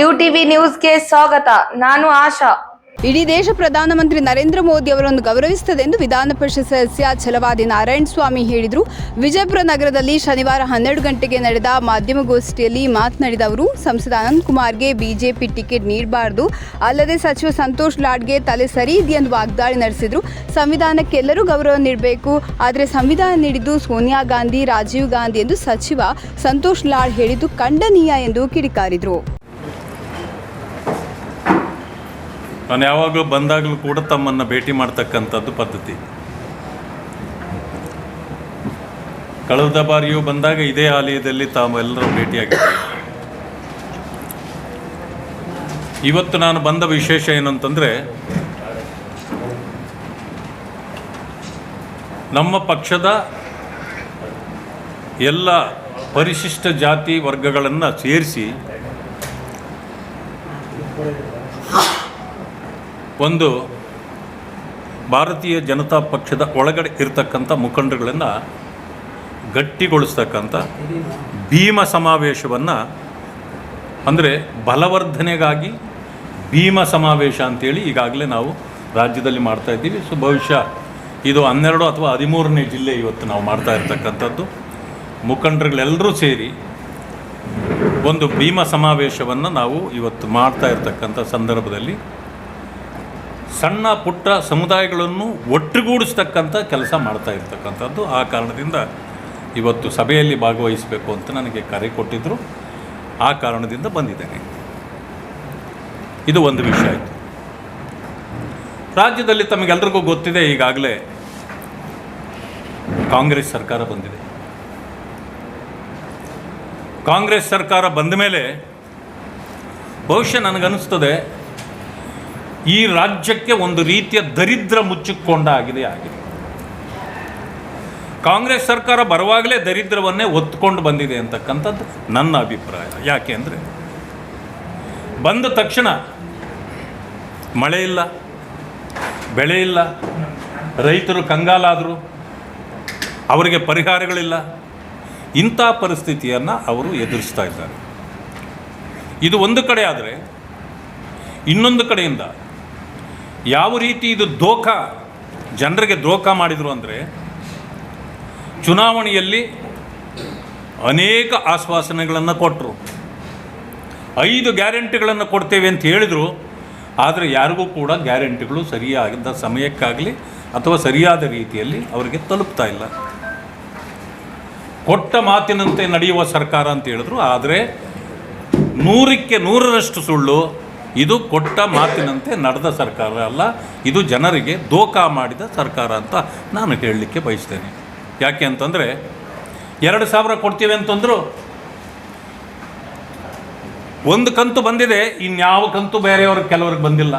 You TV ನ್ಯೂಸ್ಗೆ ಸ್ವಾಗತ. ನಾನು ಆಶಾ. ಇಡೀ ದೇಶ ಪ್ರಧಾನಮಂತ್ರಿ ನರೇಂದ್ರ ಮೋದಿ ಅವರನ್ನು ಗೌರವಿಸುತ್ತದೆ ಎಂದು ವಿಧಾನ ಪರಿಷತ್ ಸದಸ್ಯ ಛಲವಾದಿ ನಾರಾಯಣ ಸ್ವಾಮಿ ಹೇಳಿದರು. ವಿಜಯಪುರ ನಗರದಲ್ಲಿ ಶನಿವಾರ ಹನ್ನೆರಡು ಗಂಟೆಗೆ ನಡೆದ ಮಾಧ್ಯಮಗೋಷ್ಠಿಯಲ್ಲಿ ಮಾತನಾಡಿದ ಅವರು, ಸಂಸದ ಅನಂತ್ ಕುಮಾರ್ಗೆ ಬಿಜೆಪಿ ಟಿಕೆಟ್ ನೀಡಬಾರದು. ಅಲ್ಲದೆ ಸಚಿವ ಸಂತೋಷ್ ಲಾಡ್ಗೆ ತಲೆ ಸರಿ ಎಂದು ವಾಗ್ದಾಳಿ ನಡೆಸಿದರು. ಸಂವಿಧಾನಕ್ಕೆ ಎಲ್ಲರೂ ಗೌರವ ನೀಡಬೇಕು. ಆದರೆ ಸಂವಿಧಾನ ನೀಡಿದ್ದು ಸೋನಿಯಾ ಗಾಂಧಿ, ರಾಜೀವ್ ಗಾಂಧಿ ಎಂದು ಸಚಿವ ಸಂತೋಷ್ ಲಾಡ್ ಹೇಳಿದ್ದು ಖಂಡನೀಯ ಎಂದು ಕಿಡಿಕಾರಿದರು. ನಾನು ಯಾವಾಗಲೂ ಬಂದಾಗಲೂ ಕೂಡ ತಮ್ಮನ್ನು ಭೇಟಿ ಮಾಡ್ತಕ್ಕಂಥದ್ದು ಪದ್ಧತಿ. ಕಳೆದ ಬಾರಿಯೂ ಬಂದಾಗ ಇದೇ ಆಲಯದಲ್ಲಿ ತಾವು ಎಲ್ಲರೂ ಭೇಟಿಯಾಗಿದ್ದೀವಿ ಇವತ್ತು ನಾನು ಬಂದ ವಿಶೇಷ ಏನು ಅಂತಂದರೆ, ನಮ್ಮ ಪಕ್ಷದ ಎಲ್ಲ ಪರಿಶಿಷ್ಟ ಜಾತಿ ವರ್ಗಗಳನ್ನು ಸೇರಿಸಿ ಒಂದು ಭಾರತೀಯ ಜನತಾ ಪಕ್ಷದ ಒಳಗಡೆ ಇರತಕ್ಕಂಥ ಮುಖಂಡರುಗಳನ್ನು ಗಟ್ಟಿಗೊಳಿಸ್ತಕ್ಕಂಥ ಭೀಮ ಸಮಾವೇಶವನ್ನು, ಅಂದರೆ ಬಲವರ್ಧನೆಗಾಗಿ ಭೀಮ ಸಮಾವೇಶ ಅಂತೇಳಿ ಈಗಾಗಲೇ ನಾವು ರಾಜ್ಯದಲ್ಲಿ ಮಾಡ್ತಾ ಇದ್ದೀವಿ. ಸೊ, ಬಹುಶಃ ಇದು ಹನ್ನೆರಡು ಅಥವಾ ಹದಿಮೂರನೇ ಜಿಲ್ಲೆ ಇವತ್ತು ನಾವು ಮಾಡ್ತಾ ಇರ್ತಕ್ಕಂಥದ್ದು. ಮುಖಂಡರುಗಳೆಲ್ಲರೂ ಸೇರಿ ಒಂದು ಭೀಮ ಸಮಾವೇಶವನ್ನು ನಾವು ಇವತ್ತು ಮಾಡ್ತಾ ಇರ್ತಕ್ಕಂಥ ಸಂದರ್ಭದಲ್ಲಿ ಸಣ್ಣ ಪುಟ್ಟ ಸಮುದಾಯಗಳನ್ನು ಒಟ್ಟುಗೂಡಿಸ್ತಕ್ಕಂಥ ಕೆಲಸ ಮಾಡ್ತಾ ಇರ್ತಕ್ಕಂಥದ್ದು ಆ ಕಾರಣದಿಂದ ಇವತ್ತು ಸಭೆಯಲ್ಲಿ ಭಾಗವಹಿಸಬೇಕು ಅಂತ ನನಗೆ ಕರೆ ಕೊಟ್ಟಿದ್ದರು ಆ ಕಾರಣದಿಂದ ಬಂದಿದ್ದೇನೆ. ಇದು ಒಂದು ವಿಷಯ ಆಯಿತು. ರಾಜ್ಯದಲ್ಲಿ ತಮಗೆಲ್ಲರಿಗೂ ಗೊತ್ತಿದೆ, ಈಗಾಗಲೇ ಕಾಂಗ್ರೆಸ್ ಸರ್ಕಾರ ಬಂದಿದೆ. ಕಾಂಗ್ರೆಸ್ ಸರ್ಕಾರ ಬಂದ ಮೇಲೆ ಬಹುಶಃ ನನಗನ್ನಿಸ್ತದೆ ಈ ರಾಜ್ಯಕ್ಕೆ ಒಂದು ರೀತಿಯ ದರಿದ್ರ ಮುಚ್ಚಿಕೊಂಡ ಆಗಿದೆ. ಆಗಿದೆ ಕಾಂಗ್ರೆಸ್ ಸರ್ಕಾರ ಬರುವಾಗಲೇ ದರಿದ್ರವನ್ನೇ ಒತ್ಕೊಂಡು ಬಂದಿದೆ ಅಂತಕ್ಕಂಥದ್ದು ನನ್ನ ಅಭಿಪ್ರಾಯ. ಯಾಕೆ ಅಂದರೆ, ಬಂದ ತಕ್ಷಣ ಮಳೆ ಇಲ್ಲ, ಬೆಳೆ ಇಲ್ಲ, ರೈತರು ಕಂಗಾಲಾದರು, ಅವರಿಗೆ ಪರಿಹಾರಗಳಿಲ್ಲ. ಇಂಥ ಪರಿಸ್ಥಿತಿಯನ್ನು ಅವರು ಎದುರಿಸ್ತಾ ಇದ್ದಾರೆ. ಇದು ಒಂದು ಕಡೆ ಆದರೆ, ಇನ್ನೊಂದು ಕಡೆಯಿಂದ ಯಾವ ರೀತಿ ಇದು ದೋಖ ಜನರಿಗೆ ದ್ರೋಖ ಮಾಡಿದರು ಅಂದರೆ ಚುನಾವಣೆಯಲ್ಲಿ ಅನೇಕ ಆಶ್ವಾಸನೆಗಳನ್ನು ಕೊಟ್ಟರು ಐದು ಗ್ಯಾರಂಟಿಗಳನ್ನು ಕೊಡ್ತೇವೆ ಅಂತ ಹೇಳಿದರು. ಆದರೆ ಯಾರಿಗೂ ಕೂಡ ಗ್ಯಾರಂಟಿಗಳು ಸರಿಯಾದ ಸಮಯಕ್ಕಾಗಲಿ ಅಥವಾ ಸರಿಯಾದ ರೀತಿಯಲ್ಲಿ ಅವರಿಗೆ ತಲುಪ್ತಾ ಇಲ್ಲ. ಕೊಟ್ಟ ಮಾತಿನಂತೆ ನಡೆಯುವ ಸರ್ಕಾರ ಅಂತ ಹೇಳಿದ್ರು. ಆದರೆ ನೂರಕ್ಕೆ ನೂರರಷ್ಟು ಸುಳ್ಳು ಇದು ಕೊಟ್ಟ ಮಾತಿನಂತೆ ನಡೆದ ಸರ್ಕಾರ ಅಲ್ಲ, ಇದು ಜನರಿಗೆ ದೋಖ ಮಾಡಿದ ಸರ್ಕಾರ ಅಂತ ನಾನು ಹೇಳಲಿಕ್ಕೆ ಬಯಸ್ತೇನೆ. ಯಾಕೆ ಅಂತಂದರೆ, ಎರಡು ಸಾವಿರ ಕೊಡ್ತೀವಿ ಅಂತಂದರು, ಒಂದು ಕಂತು ಬಂದಿದೆ, ಇನ್ಯಾವ ಕಂತು ಬೇರೆಯವ್ರಿಗೆ ಕೆಲವ್ರಿಗೆ ಬಂದಿಲ್ಲ.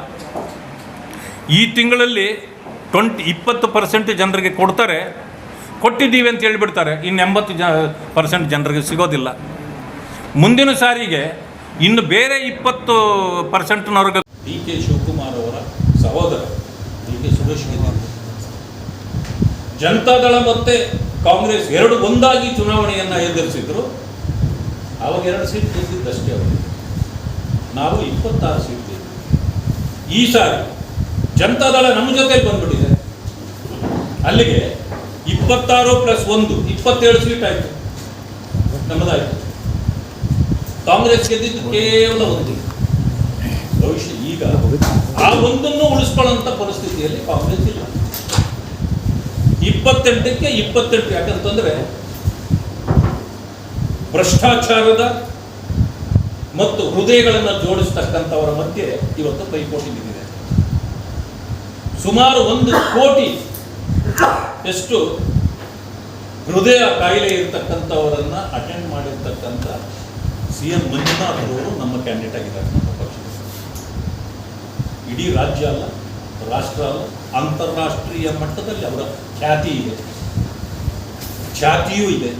ಈ ತಿಂಗಳಲ್ಲಿ ಟ್ವೆಂಟಿ, ಇಪ್ಪತ್ತು ಪರ್ಸೆಂಟ್ ಜನರಿಗೆ ಕೊಡ್ತಾರೆ, ಕೊಟ್ಟಿದ್ದೀವಿ ಅಂತ ಹೇಳಿಬಿಡ್ತಾರೆ ಇನ್ನು ಎಂಬತ್ತು ಜ ಪರ್ಸೆಂಟ್ ಜನರಿಗೆ ಸಿಗೋದಿಲ್ಲ. ಮುಂದಿನ ಸಾರಿಗೆ ಇನ್ನು ಬೇರೆ ಇಪ್ಪತ್ತು ಪರ್ಸೆಂಟ್ನವ್ರಿಗೆ ಡಿ ಕೆ ಶಿವಕುಮಾರ್ ಅವರ ಸಹೋದರ, ಡಿ ಕೆ ಸುರೇಶ್ ಜನತಾದಳ ಮತ್ತೆ ಕಾಂಗ್ರೆಸ್ ಎರಡು ಒಂದಾಗಿ ಚುನಾವಣೆಯನ್ನು ಎದುರಿಸಿದ್ರು. ಅವಾಗ ಎರಡು ಸೀಟ್ ಗೆದ್ದಿದ್ದಷ್ಟೇ ಅವರು. ನಾವು ಇಪ್ಪತ್ತಾರು ಸೀಟ್ ಗೆದ್ದಿದ್ವಿ ಈ ಸಾರಿ ಜನತಾದಳ ನಮ್ಮ ಜೊತೆ ಬಂದ್ಬಿಟ್ಟಿದೆ. ಅಲ್ಲಿಗೆ ಇಪ್ಪತ್ತಾರು ಪ್ಲಸ್ ಒಂದು, ಇಪ್ಪತ್ತೇಳು ಸೀಟ್ ಆಯಿತು. ನಮ್ಮದಾಯಿತು. ಕಾಂಗ್ರೆಸ್ ಗೆದ್ದಿದ್ದು ಕೇವಲ ಒಂದು ಭವಿಷ್ಯ ಈಗ ಆ ಒಂದನ್ನು ಉಳಿಸ್ಕೊಳ್ಳೋಂಥ ಪರಿಸ್ಥಿತಿಯಲ್ಲಿ ಕಾಂಗ್ರೆಸ್ ಇಲ್ಲ. ಇಪ್ಪತ್ತೆಂಟಕ್ಕೆ ಇಪ್ಪತ್ತೆಂಟು, ಯಾಕಂತಂದ್ರೆ ಭ್ರಷ್ಟಾಚಾರದ ಮತ್ತು ಹೃದಯಗಳನ್ನು ಜೋಡಿಸ್ತಕ್ಕಂಥವರ ಮಧ್ಯೆ ಇವತ್ತು ಪೈಪೋಟಿ ಬಿದ್ದಿದೆ. ಸುಮಾರು ಒಂದು ಕೋಟಿ ಎಷ್ಟು ಹೃದಯ ಕಾಯಿಲೆ ಇರ್ತಕ್ಕಂಥವರನ್ನ ಅಟೆಂಡ್ ಮಾಡಿರ್ತಕ್ಕಂಥ ಸಿ ಎಂ ಮಂಜುನಾಥ್ ಅವರು ನಮ್ಮ ಕ್ಯಾಂಡಿಡೇಟ್ ಆಗಿದ್ದಾರೆ, ನಮ್ಮ ಪಕ್ಷದ ಇಡೀ ರಾಜ್ಯ ಅಲ್ಲ, ರಾಷ್ಟ್ರ ಅಲ್ಲ, ಅಂತಾರಾಷ್ಟ್ರೀಯ ಮಟ್ಟದಲ್ಲಿ ಅವರ ಖ್ಯಾತಿ ಇದೆ. ಖ್ಯಾತಿಯೂ ಇದೆ.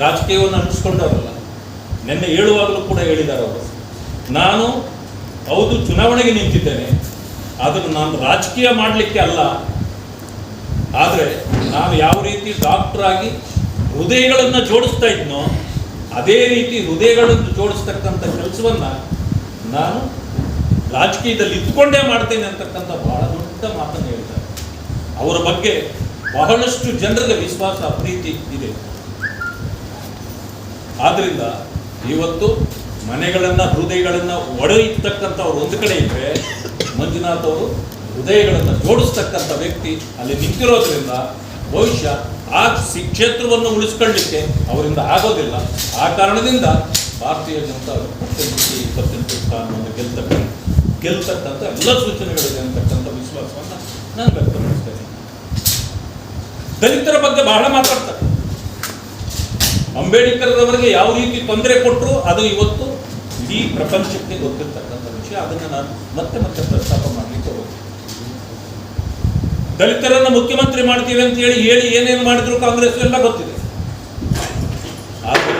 ರಾಜಕೀಯವನ್ನು ಅನಿಸ್ಕೊಂಡವರಲ್ಲ. ನಿನ್ನೆ ಹೇಳುವಾಗಲೂ ಕೂಡ ಹೇಳಿದ್ದಾರೆ ಅವರು. ನಾನು ಹೌದು, ಚುನಾವಣೆಗೆ ನಿಂತಿದ್ದೇನೆ. ಆದರೆ ನಾನು ರಾಜಕೀಯ ಮಾಡಲಿಕ್ಕೆ ಅಲ್ಲ. ಆದರೆ ನಾನು ಯಾವ ರೀತಿ ಡಾಕ್ಟರ್ ಆಗಿ ಹೃದಯಗಳನ್ನು ಜೋಡಿಸ್ತಾ ಇದ್ನೋ ಅದೇ ರೀತಿ ಹೃದಯಗಳನ್ನು ಜೋಡಿಸ್ತಕ್ಕಂಥ ಕೆಲಸವನ್ನು ನಾನು ರಾಜಕೀಯದಲ್ಲಿ ಇದ್ಕೊಂಡೇ ಮಾಡ್ತೇನೆ ಅಂತಕ್ಕಂಥ ಬಹಳ ದೊಡ್ಡ ಮಾತನ್ನು ಹೇಳ್ತಾರೆ. ಅವರ ಬಗ್ಗೆ ಬಹಳಷ್ಟು ಜನರಿಗೆ ವಿಶ್ವಾಸ, ಪ್ರೀತಿ ಇದೆ. ಆದ್ರಿಂದ ಇವತ್ತು ಮನೆಗಳನ್ನ, ಹೃದಯಗಳನ್ನ ಒಡೆಯಿರ್ತಕ್ಕಂಥವ್ರು ಒಂದು ಕಡೆ ಇದ್ದರೆ ಮಂಜುನಾಥ್ ಅವರು ಹೃದಯಗಳನ್ನು ಜೋಡಿಸ್ತಕ್ಕಂಥ ವ್ಯಕ್ತಿ ಅಲ್ಲಿ ನಿಂತಿರೋದ್ರಿಂದ ಬಹುಶಃ ಆ ಕ್ಷೇತ್ರವನ್ನು ಉಳಿಸ್ಕೊಳ್ಳಿಕ್ಕೆ ಅವರಿಂದ ಆಗೋದಿಲ್ಲ. ಆ ಕಾರಣದಿಂದ ಭಾರತೀಯ ಜನತಾ ಇಪ್ಪತ್ತೆಂಟು ಇಪ್ಪತ್ತೆಂಟು ಸ್ಥಾನವನ್ನು ಗೆಲ್ತಕ್ಕ ಗೆಲ್ತಕ್ಕಂಥ ಎಲ್ಲ ಸೂಚನೆಗಳಿದೆ ಅಂತಕ್ಕಂಥ ವಿಶ್ವಾಸವನ್ನು ನಾನು ವ್ಯಕ್ತಪಡಿಸ್ತೇನೆ. ದಲಿತರ ಬಗ್ಗೆ ಬಹಳ ಮಾತಾಡ್ತಾರೆ. ಅಂಬೇಡ್ಕರ್ ಅವರಿಗೆ ಯಾವ ರೀತಿ ತೊಂದರೆ ಕೊಟ್ಟರು ಅದು ಇವತ್ತು ಇಡೀ ಪ್ರಪಂಚಕ್ಕೆ ಗೊತ್ತಿರ್ತಕ್ಕಂಥ ವಿಷಯ. ಅದನ್ನು ನಾನು ಮತ್ತೆ ಮತ್ತೆ ಪ್ರಸ್ತಾಪ ಮಾಡಲಿಕ್ಕೆ ಹೋಗ್ತೀನಿ. ದಲಿತರನ್ನ ಮುಖ್ಯಮಂತ್ರಿ ಮಾಡ್ತೀವಿ ಅಂತ ಹೇಳಿ ಹೇಳಿ ಏನೇನು ಮಾಡಿದ್ರು ಕಾಂಗ್ರೆಸ್ ಎಲ್ಲ ಗೊತ್ತಿದೆ. ಆದರೆ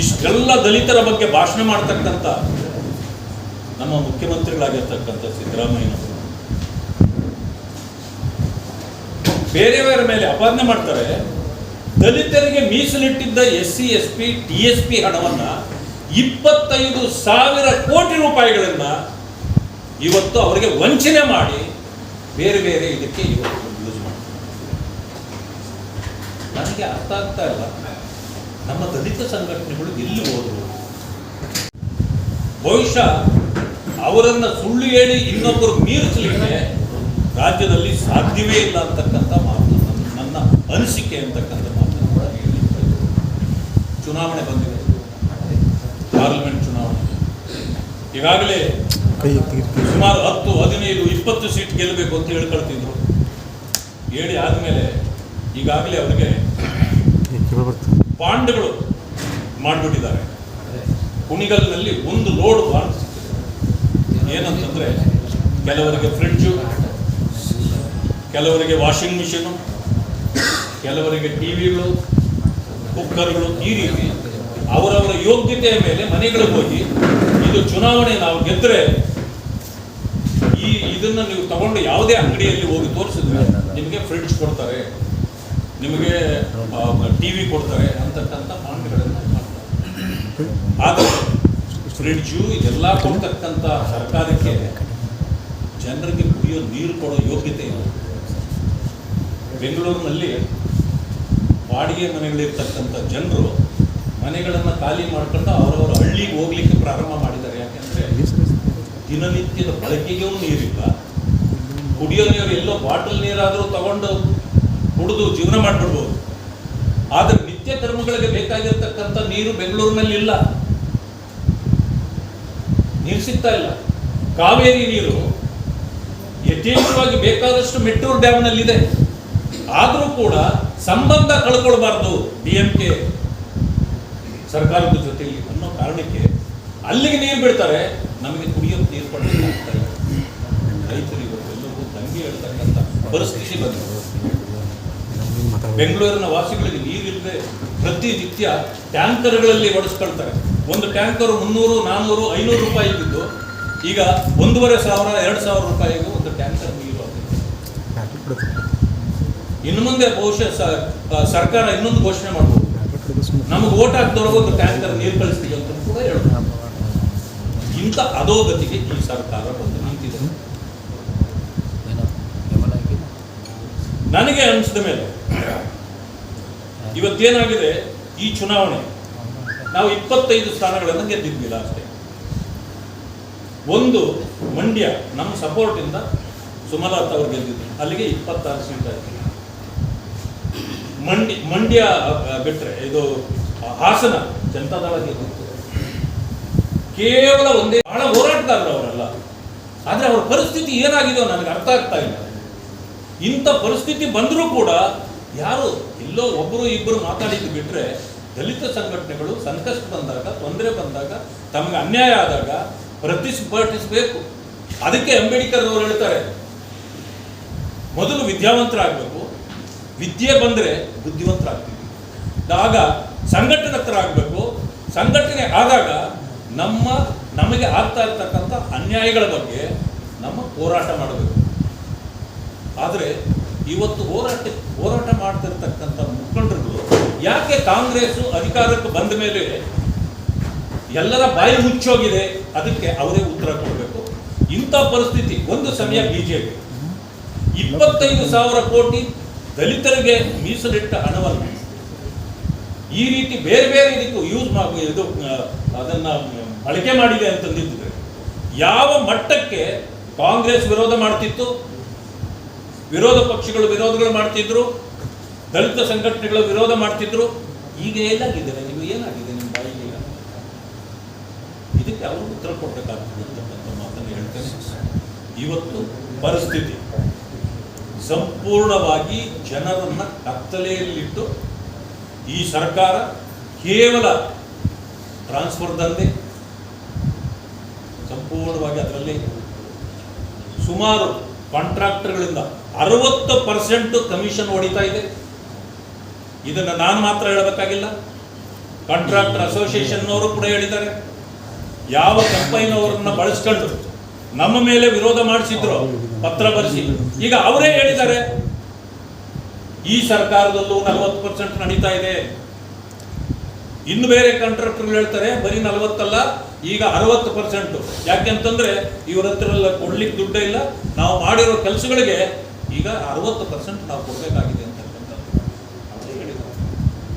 ಇಷ್ಟೆಲ್ಲ ದಲಿತರ ಬಗ್ಗೆ ಭಾಷಣ ಮಾಡ್ತಕ್ಕಂಥ ನಮ್ಮ ಮುಖ್ಯಮಂತ್ರಿಗಳಾಗಿರ್ತಕ್ಕಂಥ ಸಿದ್ದರಾಮಯ್ಯನವರು ಬೇರೆಯವರ ಮೇಲೆ ಅಪಾದನೆ ಮಾಡ್ತಾರೆ. ದಲಿತರಿಗೆ ಮೀಸಲಿಟ್ಟಿದ್ದ S C S P T S P ಹಣವನ್ನ ಇಪ್ಪತ್ತೈದು ಸಾವಿರ ಕೋಟಿ ರೂಪಾಯಿಗಳನ್ನ ಇವತ್ತು ಅವರಿಗೆ ವಂಚನೆ ಮಾಡಿ ಬೇರೆ ಬೇರೆ ಇದಕ್ಕೆ ಇವತ್ತು ಯೂಸ್ ಮಾಡ್ತಾರೆ. ನನಗೆ ಅರ್ಥ ಆಗ್ತಾ ಇಲ್ಲ. ನಮ್ಮ ದಲಿತ ಸಂಘಟನೆಗಳು ಎಲ್ಲಿ ಹೋದರು? ಬಹುಶಃ ಅವರನ್ನ ಸುಳ್ಳು ಹೇಳಿ ಇನ್ನೊಬ್ಬರು ಮೀರಿಸಲಿಕ್ಕೆ ರಾಜ್ಯದಲ್ಲಿ ಸಾಧ್ಯವೇ ಇಲ್ಲ ಅಂತಕ್ಕಂಥ ಮಾತು ನನ್ನ- ಅನಿಸಿಕೆ ಅಂತಕ್ಕಂಥ ಮಾತನ್ನು ಕೂಡ ಹೇಳಿದ್ದೆ. ಚುನಾವಣೆ ಬಂದಿದೆ. ಪಾರ್ಲಿಮೆಂಟ್ ಚುನಾವಣೆ. ಈಗಾಗಲೇ ಸುಮಾರು ಹತ್ತು ಹದಿನೈದು ಇಪ್ಪತ್ತು ಸೀಟ್ ಗೆಲ್ಲಬೇಕು ಅಂತ ಹೇಳ್ಕೊಳ್ತಿದ್ರು ಹೇಳಿ ಆದಮೇಲೆ ಈಗಾಗಲೇ ಅವರಿಗೆ ಬಾಂಡ್ಗಳು ಮಾಡಿಬಿಟ್ಟಿದ್ದಾರೆ. ಕುಣಿಗಲ್ನಲ್ಲಿ ಒಂದು ಲೋಡ್ ಬಾಂಡ್ ಸಿಕ್ಕಿದೆ. ಏನಂತಂದ್ರೆ ಕೆಲವರಿಗೆ ಫ್ರಿಡ್ಜ್ ಕೆಲವರಿಗೆ ವಾಷಿಂಗ್ ಮಿಷಿನು ಕೆಲವರಿಗೆ ಟಿವಿಗಳು ಕುಕ್ಕರ್ಗಳು ಈ ರೀತಿ ಅವರವರ ಯೋಗ್ಯತೆಯ ಮೇಲೆ ಮನೆಗಳಿಗೆ ಹೋಗಿ ಇದು ಚುನಾವಣೆ ನಾವು ಗೆದ್ದರೆ ಇದನ್ನ ನೀವು ತಗೊಂಡು ಯಾವುದೇ ಅಂಗಡಿಯಲ್ಲಿ ಹೋಗಿ ತೋರಿಸಿದ್ರೆ ನಿಮಗೆ ಫ್ರಿಡ್ಜ್ ಕೊಡ್ತಾರೆ. ನಿಮಗೆ ಟಿವಿ ಕೊಡ್ತಾರೆ ಅಂತಕ್ಕಂಥ ಬಾಂಡ್ಗಳನ್ನು ಮಾಡ್ತಾರೆ. ಆದರೆ ಫ್ರಿಡ್ಜು ಇದೆಲ್ಲ ಕೊಡ್ತಕ್ಕಂಥ ಸರ್ಕಾರಕ್ಕೆ ಜನರಿಗೆ ಕುಡಿಯೋ ನೀರು ಕೊಡೋ ಯೋಗ್ಯತೆ ಇಲ್ಲ. ಬೆಂಗಳೂರಿನಲ್ಲಿ ಬಾಡಿಗೆ ಮನೆಗಳಿರ್ತಕ್ಕಂಥ ಜನರು ಮನೆಗಳನ್ನು ಖಾಲಿ ಮಾಡ್ಕೊಂಡು ಅವರವರ ಹಳ್ಳಿಗೆ ಹೋಗ್ಲಿಕ್ಕೆ ಪ್ರಾರಂಭ ಮಾಡಿದ್ದಾರೆ. ಯಾಕೆಂದ್ರೆ ದಿನನಿತ್ಯದ ಬಳಕೆಗೂ ನೀರಿಲ್ಲ. ಕುಡಿಯೋ ನೀರು ಎಲ್ಲೋ ಬಾಟಲ್ ನೀರಾದರೂ ತಗೊಂಡು ಕುಡಿದು ಜೀವನ ಮಾಡಿಬಿಡ್ಬೋದು. ಆದರೆ ನಿತ್ಯ ಕರ್ಮಗಳಿಗೆ ಬೇಕಾಗಿರ್ತಕ್ಕಂಥ ನೀರು ಬೆಂಗಳೂರಿನಲ್ಲಿ ಇಲ್ಲ ನೀರು ಸಿಗ್ತಾ ಇಲ್ಲ. ಕಾವೇರಿ ನೀರು ಯಥೇಚ್ಛವಾಗಿ ಬೇಕಾದಷ್ಟು ಮೆಟ್ಟೂರು ಡ್ಯಾಮ್ನಲ್ಲಿದೆ. ಆದರೂ ಕೂಡ ಸಂಬಂಧ ಕಳ್ಕೊಳ್ಬಾರ್ದು ಡಿ ಎಂ ಕೆ ಸರ್ಕಾರದ ಜೊತೆಲಿ ಅನ್ನೋ ಕಾರಣಕ್ಕೆ ಅಲ್ಲಿಗೆ ನೀರು ಬಿಡ್ತಾರೆ. ನಮಗೆ ಕುಡಿಯೋ ನೀರು ಕೊಡಲಿಕ್ಕೆ ಆಗ್ತಾ ಇಲ್ಲ. ರೈತರು ಇವತ್ತು ಎಲ್ಲರಿಗೂ ದಂಗೆ ಹೇಳ್ತಕ್ಕಂಥ ಪರಿಸ್ಥಿತಿ ಬಂದಿದೆ. ಬೆಂಗಳೂರಿನ ವಾಸಿಗಳಿಗೆ ನೀರಿಲ್ಲದೆ ಪ್ರತಿನಿತ್ಯ ಟ್ಯಾಂಕರ್ಗಳಲ್ಲಿ ಒಡಿಸ್ಕೊಳ್ತಾರೆ ಒಂದು ಟ್ಯಾಂಕರ್ ಮುನ್ನೂರು ನಾನ್ನೂರು ಐನೂರು ರೂಪಾಯಿ ಇದ್ದು ಈಗ ಒಂದೂವರೆ ಸಾವಿರ, ಎರಡು ಸಾವಿರ ರೂಪಾಯಿಗೂ ಒಂದು ಟ್ಯಾಂಕರ್ ನೀರು ಆಗಿದೆ ಇನ್ನು ಮುಂದೆ ಬಹುಶಃ ಸರ್ಕಾರ ಇನ್ನೊಂದು ಘೋಷಣೆ ಮಾಡ್ಬೋದು. ನಮಗೆ ಓಟ್ ಹಾಕ್ದವ್ರಿಗೆ ಒಂದು ಟ್ಯಾಂಕರ್ ನೀರು ಕಳಿಸ್ತೀವಿ ಅಂತ ಕೂಡ ಹೇಳ್ಬೋದು. ಇಂಥ ಅಧೋಗತಿಗೆ ಈ ಸರ್ಕಾರ ಬಂದು ನಿಂತಿದೆ. ನನಗೆ ಅನಿಸಿದ ಮೇಲೆ ಇವತ್ತೇನಾಗಿದೆ? ಈ ಚುನಾವಣೆ. ನಾವು ಇಪ್ಪತ್ತೈದು ಸ್ಥಾನಗಳನ್ನು ಗೆದ್ದಿದ್ವಿಲ್ಲ ಅಷ್ಟೇ ಒಂದು ಮಂಡ್ಯ ನಮ್ಮ ಸಪೋರ್ಟಿಂದ ಸುಮಲತಾ ಅವರು ಗೆದ್ದಿದ್ರು. ಅಲ್ಲಿಗೆ ಇಪ್ಪತ್ತಾರು ಸೀಟ್ ಆಯ್ತು. ಮಂಡ್ಯ ಮಂಡ್ಯ ಬಿಟ್ರೆ ಇದು ಹಾಸನ ಜನತಾದಳ ಗೆದ್ದಿತ್ತು. ಕೇವಲ ಒಂದೇ ಬಹಳ ಹೋರಾಟಗಾರರು ಅವರೆಲ್ಲ. ಆದರೆ ಅವರ ಪರಿಸ್ಥಿತಿ ಏನಾಗಿದೆಯೋ ನನಗೆ ಅರ್ಥ ಆಗ್ತಾ ಇಲ್ಲ. ಇಂಥ ಪರಿಸ್ಥಿತಿ ಬಂದರೂ ಕೂಡ ಯಾರು ಎಲ್ಲೋ ಒಬ್ಬರು ಇಬ್ಬರು ಮಾತಾಡಿದ್ದು ಬಿಟ್ರೆ ದಲಿತ ಸಂಘಟನೆಗಳು ಸಂಕಷ್ಟ ಬಂದಾಗ, ತೊಂದರೆ ಬಂದಾಗ, ತಮಗೆ ಅನ್ಯಾಯ ಆದಾಗ ಪ್ರತಿಸ್ಪರ್ಧಿಸಬೇಕು ಅದಕ್ಕೆ ಅಂಬೇಡ್ಕರ್ ಅವರು ಹೇಳ್ತಾರೆ. ಮೊದಲು ವಿದ್ಯಾವಂತರಾಗಬೇಕು. ವಿದ್ಯೆ ಬಂದರೆ ಬುದ್ಧಿವಂತರಾಗ್ತೀವಿ. ಆಗ ಸಂಘಟನತರಾಗಬೇಕು ಸಂಘಟನೆ ಆದಾಗ ನಮ್ಮ, ನಮಗೆ ಆಗ್ತಾ ಇರ್ತಕ್ಕಂಥ ಅನ್ಯಾಯಗಳ ಬಗ್ಗೆ ನಮ್ಮ ಹೋರಾಟ ಮಾಡಬೇಕು. ಆದರೆ ಇವತ್ತು ಹೋರಾಟ ಹೋರಾಟ ಮಾಡ್ತಿರ್ತಕ್ಕಂಥ ಮುಖಂಡರುಗಳು, ಯಾಕೆ ಕಾಂಗ್ರೆಸ್ಸು ಅಧಿಕಾರಕ್ಕೆ ಬಂದ ಮೇಲೆ ಎಲ್ಲರ ಬಾಯಿ ಮುಚ್ಚೋಗಿದೆ? ಅದಕ್ಕೆ ಅವರೇ ಉತ್ತರ ಕೊಡಬೇಕು. ಇಂಥ ಪರಿಸ್ಥಿತಿ, ಒಂದು ಸಮಯ ಬಿಜೆಪಿ. ಇಪ್ಪತ್ತೈದು ಸಾವಿರ ಕೋಟಿ ದಲಿತರಿಗೆ ಮೀಸಲಿಟ್ಟ ಹಣವನ್ನು ಈ ರೀತಿ ಬೇರೆ ಬೇರೆ ಇದಕ್ಕೂ ಯೂಸ್ ಮಾಡಿ, ಇದು ಅದನ್ನ ಬಳಕೆ ಮಾಡಿದೆ ಅಂತಂದಿದ್ದರೆ ಯಾವ ಮಟ್ಟಕ್ಕೆ ಕಾಂಗ್ರೆಸ್ ವಿರೋಧ ಮಾಡ್ತಿತ್ತು, ವಿರೋಧ ಪಕ್ಷಗಳು ವಿರೋಧಗಳು ಮಾಡ್ತಿದ್ರು, ದಲಿತ ಸಂಘಟನೆಗಳು ವಿರೋಧ ಮಾಡ್ತಿದ್ರು, ಈಗ ಏನಾಗಿದ್ದಾರೆ ನೀವು ಏನಾಗಿದೆ ನಿಮ್ಮ ಬಾಯಿಗೆ? ಇದಕ್ಕೆ ಅವರು ಉತ್ತರ ಕೊಡಬೇಕಾಗ್ತದೆ ಅಂತಕ್ಕಂಥ ಮಾತನ್ನು ಹೇಳ್ತೇನೆ. ಇವತ್ತು ಪರಿಸ್ಥಿತಿ. ಸಂಪೂರ್ಣವಾಗಿ ಜನರನ್ನು ಕತ್ತಲೆಯಲ್ಲಿಟ್ಟು ಈ ಸರ್ಕಾರ ಕೇವಲ ಟ್ರಾನ್ಸ್ಫರ್ ದಂಧೆ ಸಂಪೂರ್ಣವಾಗಿ ಅದರಲ್ಲಿ ಸುಮಾರು ಕಾಂಟ್ರಾಕ್ಟರ್ಗಳಿಂದ ಅರವತ್ತು ಪರ್ಸೆಂಟ್ ಕಮಿಷನ್ ಹೊಡಿತಾ ಇದೆ. ಇದನ್ನು ನಾನು ಮಾತ್ರ ಹೇಳಬೇಕಾಗಿಲ್ಲ. ಕಾಂಟ್ರಾಕ್ಟರ್ ಅಸೋಸಿಯೇಷನ್ನವರು ಕೂಡ ಹೇಳಿದ್ದಾರೆ. ಯಾವ ಕಂಪನಿಯವರನ್ನ ಬಳಸ್ಕೊಂಡು ನಮ್ಮ ಮೇಲೆ ವಿರೋಧ ಮಾಡಿಸಿದ್ರು ಪತ್ರ ಬರೆಸಿ. ಈಗ ಅವರೇ ಹೇಳಿದ್ದಾರೆ, ಈ ಸರ್ಕಾರದಲ್ಲೂ ನಲವತ್ತು ಪರ್ಸೆಂಟ್ ನಡೀತಾ ಇದೆ. ಇನ್ನು ಬೇರೆ ಕಾಂಟ್ರಾಕ್ಟರ್ಗಳು ಹೇಳ್ತಾರೆ, ಬರೀ ನಲವತ್ತಲ್ಲ, ಈಗ ಅರವತ್ತು ಪರ್ಸೆಂಟು ಯಾಕೆಂತಂದ್ರೆ ಇವ್ರ ಹತ್ರ ಎಲ್ಲ ಕೊಡ್ಲಿಕ್ಕೆ ದುಡ್ಡೇ ಇಲ್ಲ. ನಾವು ಮಾಡಿರೋ ಕೆಲಸಗಳಿಗೆ ಈಗ ಅರವತ್ತು ಪರ್ಸೆಂಟ್ ನಾವು ಕೊಡಬೇಕಾಗಿದೆ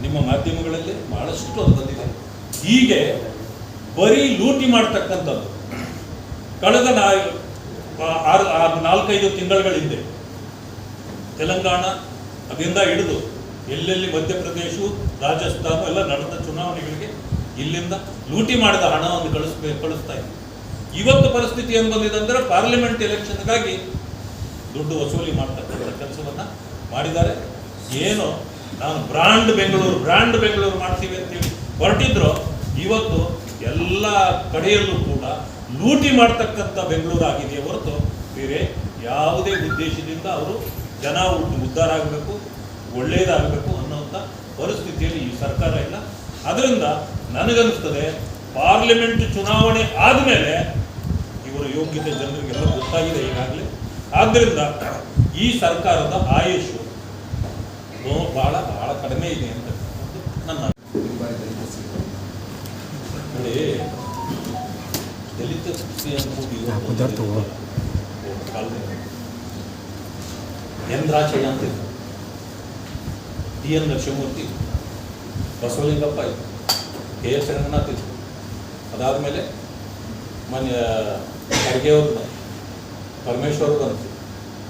ನಿಮ್ಮ ಮಾಧ್ಯಮಗಳಲ್ಲಿ ಬಹಳಷ್ಟು ಅದು ಬಂದಿದೆ. ಹೀಗೆ ಬರೀ ಲೂಟಿ ಮಾಡ್ತಕ್ಕಂಥದ್ದು. ಕಳೆದ ನಾ ನಾಲ್ಕೈದು ತಿಂಗಳುಗಳ ಹಿಂದೆ ತೆಲಂಗಾಣ ಅದರಿಂದ ಹಿಡಿದು ಎಲ್ಲೆಲ್ಲಿ ಮಧ್ಯಪ್ರದೇಶ, ರಾಜಸ್ಥಾನ ಎಲ್ಲ ನಡೆದ ಚುನಾವಣೆಗಳಿಗೆ ಇಲ್ಲಿಂದ ಲೂಟಿ ಮಾಡಿದ ಹಣವನ್ನು ಕಳಿಸ್ಬೇಕು ಕಳಿಸ್ತಾ ಇದೆ. ಇವತ್ತು ಪರಿಸ್ಥಿತಿ ಏನು ಬಂದಿದೆ ಅಂದರೆ ಪಾರ್ಲಿಮೆಂಟ್ ಎಲೆಕ್ಷನ್ಗಾಗಿ ದುಡ್ಡು ವಸೂಲಿ ಮಾಡ್ತಕ್ಕಂಥ ಕೆಲಸವನ್ನು ಮಾಡಿದ್ದಾರೆ. ಏನು, ನಾನು ಬ್ರಾಂಡ್ ಬೆಂಗಳೂರು ಬ್ರಾಂಡ್ ಬೆಂಗಳೂರು ಮಾಡ್ತೀವಿ ಅಂತೇಳಿ ಹೊರಟಿದ್ರು. ಇವತ್ತು ಎಲ್ಲ ಕಡೆಯಲ್ಲೂ ಕೂಡ ಲೂಟಿ ಮಾಡ್ತಕ್ಕಂಥ ಬೆಂಗಳೂರು ಆಗಿದೆಯೇ ಹೊರತು ಬೇರೆ ಯಾವುದೇ ಉದ್ದೇಶದಿಂದ ಅವರು ಜನ ಉದ್ದಾರ ಆಗಬೇಕು. ಒಳ್ಳೆಯದಾಗಬೇಕು ಅನ್ನೋಂಥ ಪರಿಸ್ಥಿತಿಯಲ್ಲಿ ಈ ಸರ್ಕಾರ ಇಲ್ಲ. ಅದರಿಂದ ನನಗನ್ನಿಸ್ತದೆ ಪಾರ್ಲಿಮೆಂಟ್ ಚುನಾವಣೆ ಆದಮೇಲೆ ಇವರ ಯೋಗ್ಯತೆ ಜನರಿಗೆಲ್ಲ ಗೊತ್ತಾಗಿದೆ ಈಗಾಗಲೇ. ಆದ್ದರಿಂದ ಈ ಸರ್ಕಾರದ ಆಯುಷು ಬಹಳ ಬಹಳ ಕಡಿಮೆ ಇದೆ ಅಂತ ನನ್ನ ನೋಡಿ ದಲಿತ ಕೃಷಿ ಅನ್ನೋದು ಕಾಲದಲ್ಲಿ. ಯಂದ್ರಾಚಯ ಅಂತ ಟಿ ಎನ್ ನರಸಿಂಹಮೂರ್ತಿ ಬಸವಲಿಂಗಪ್ಪ ಇದ್ರು ಕೆ ಎಸ್ ರಂಗನಾಥ್ ಇದ್ರು ಅದಾದಮೇಲೆ ಮನೆ ಖರ್ಗೆ ಬಂತು ಪರಮೇಶ್ವರ್ ಬಂತು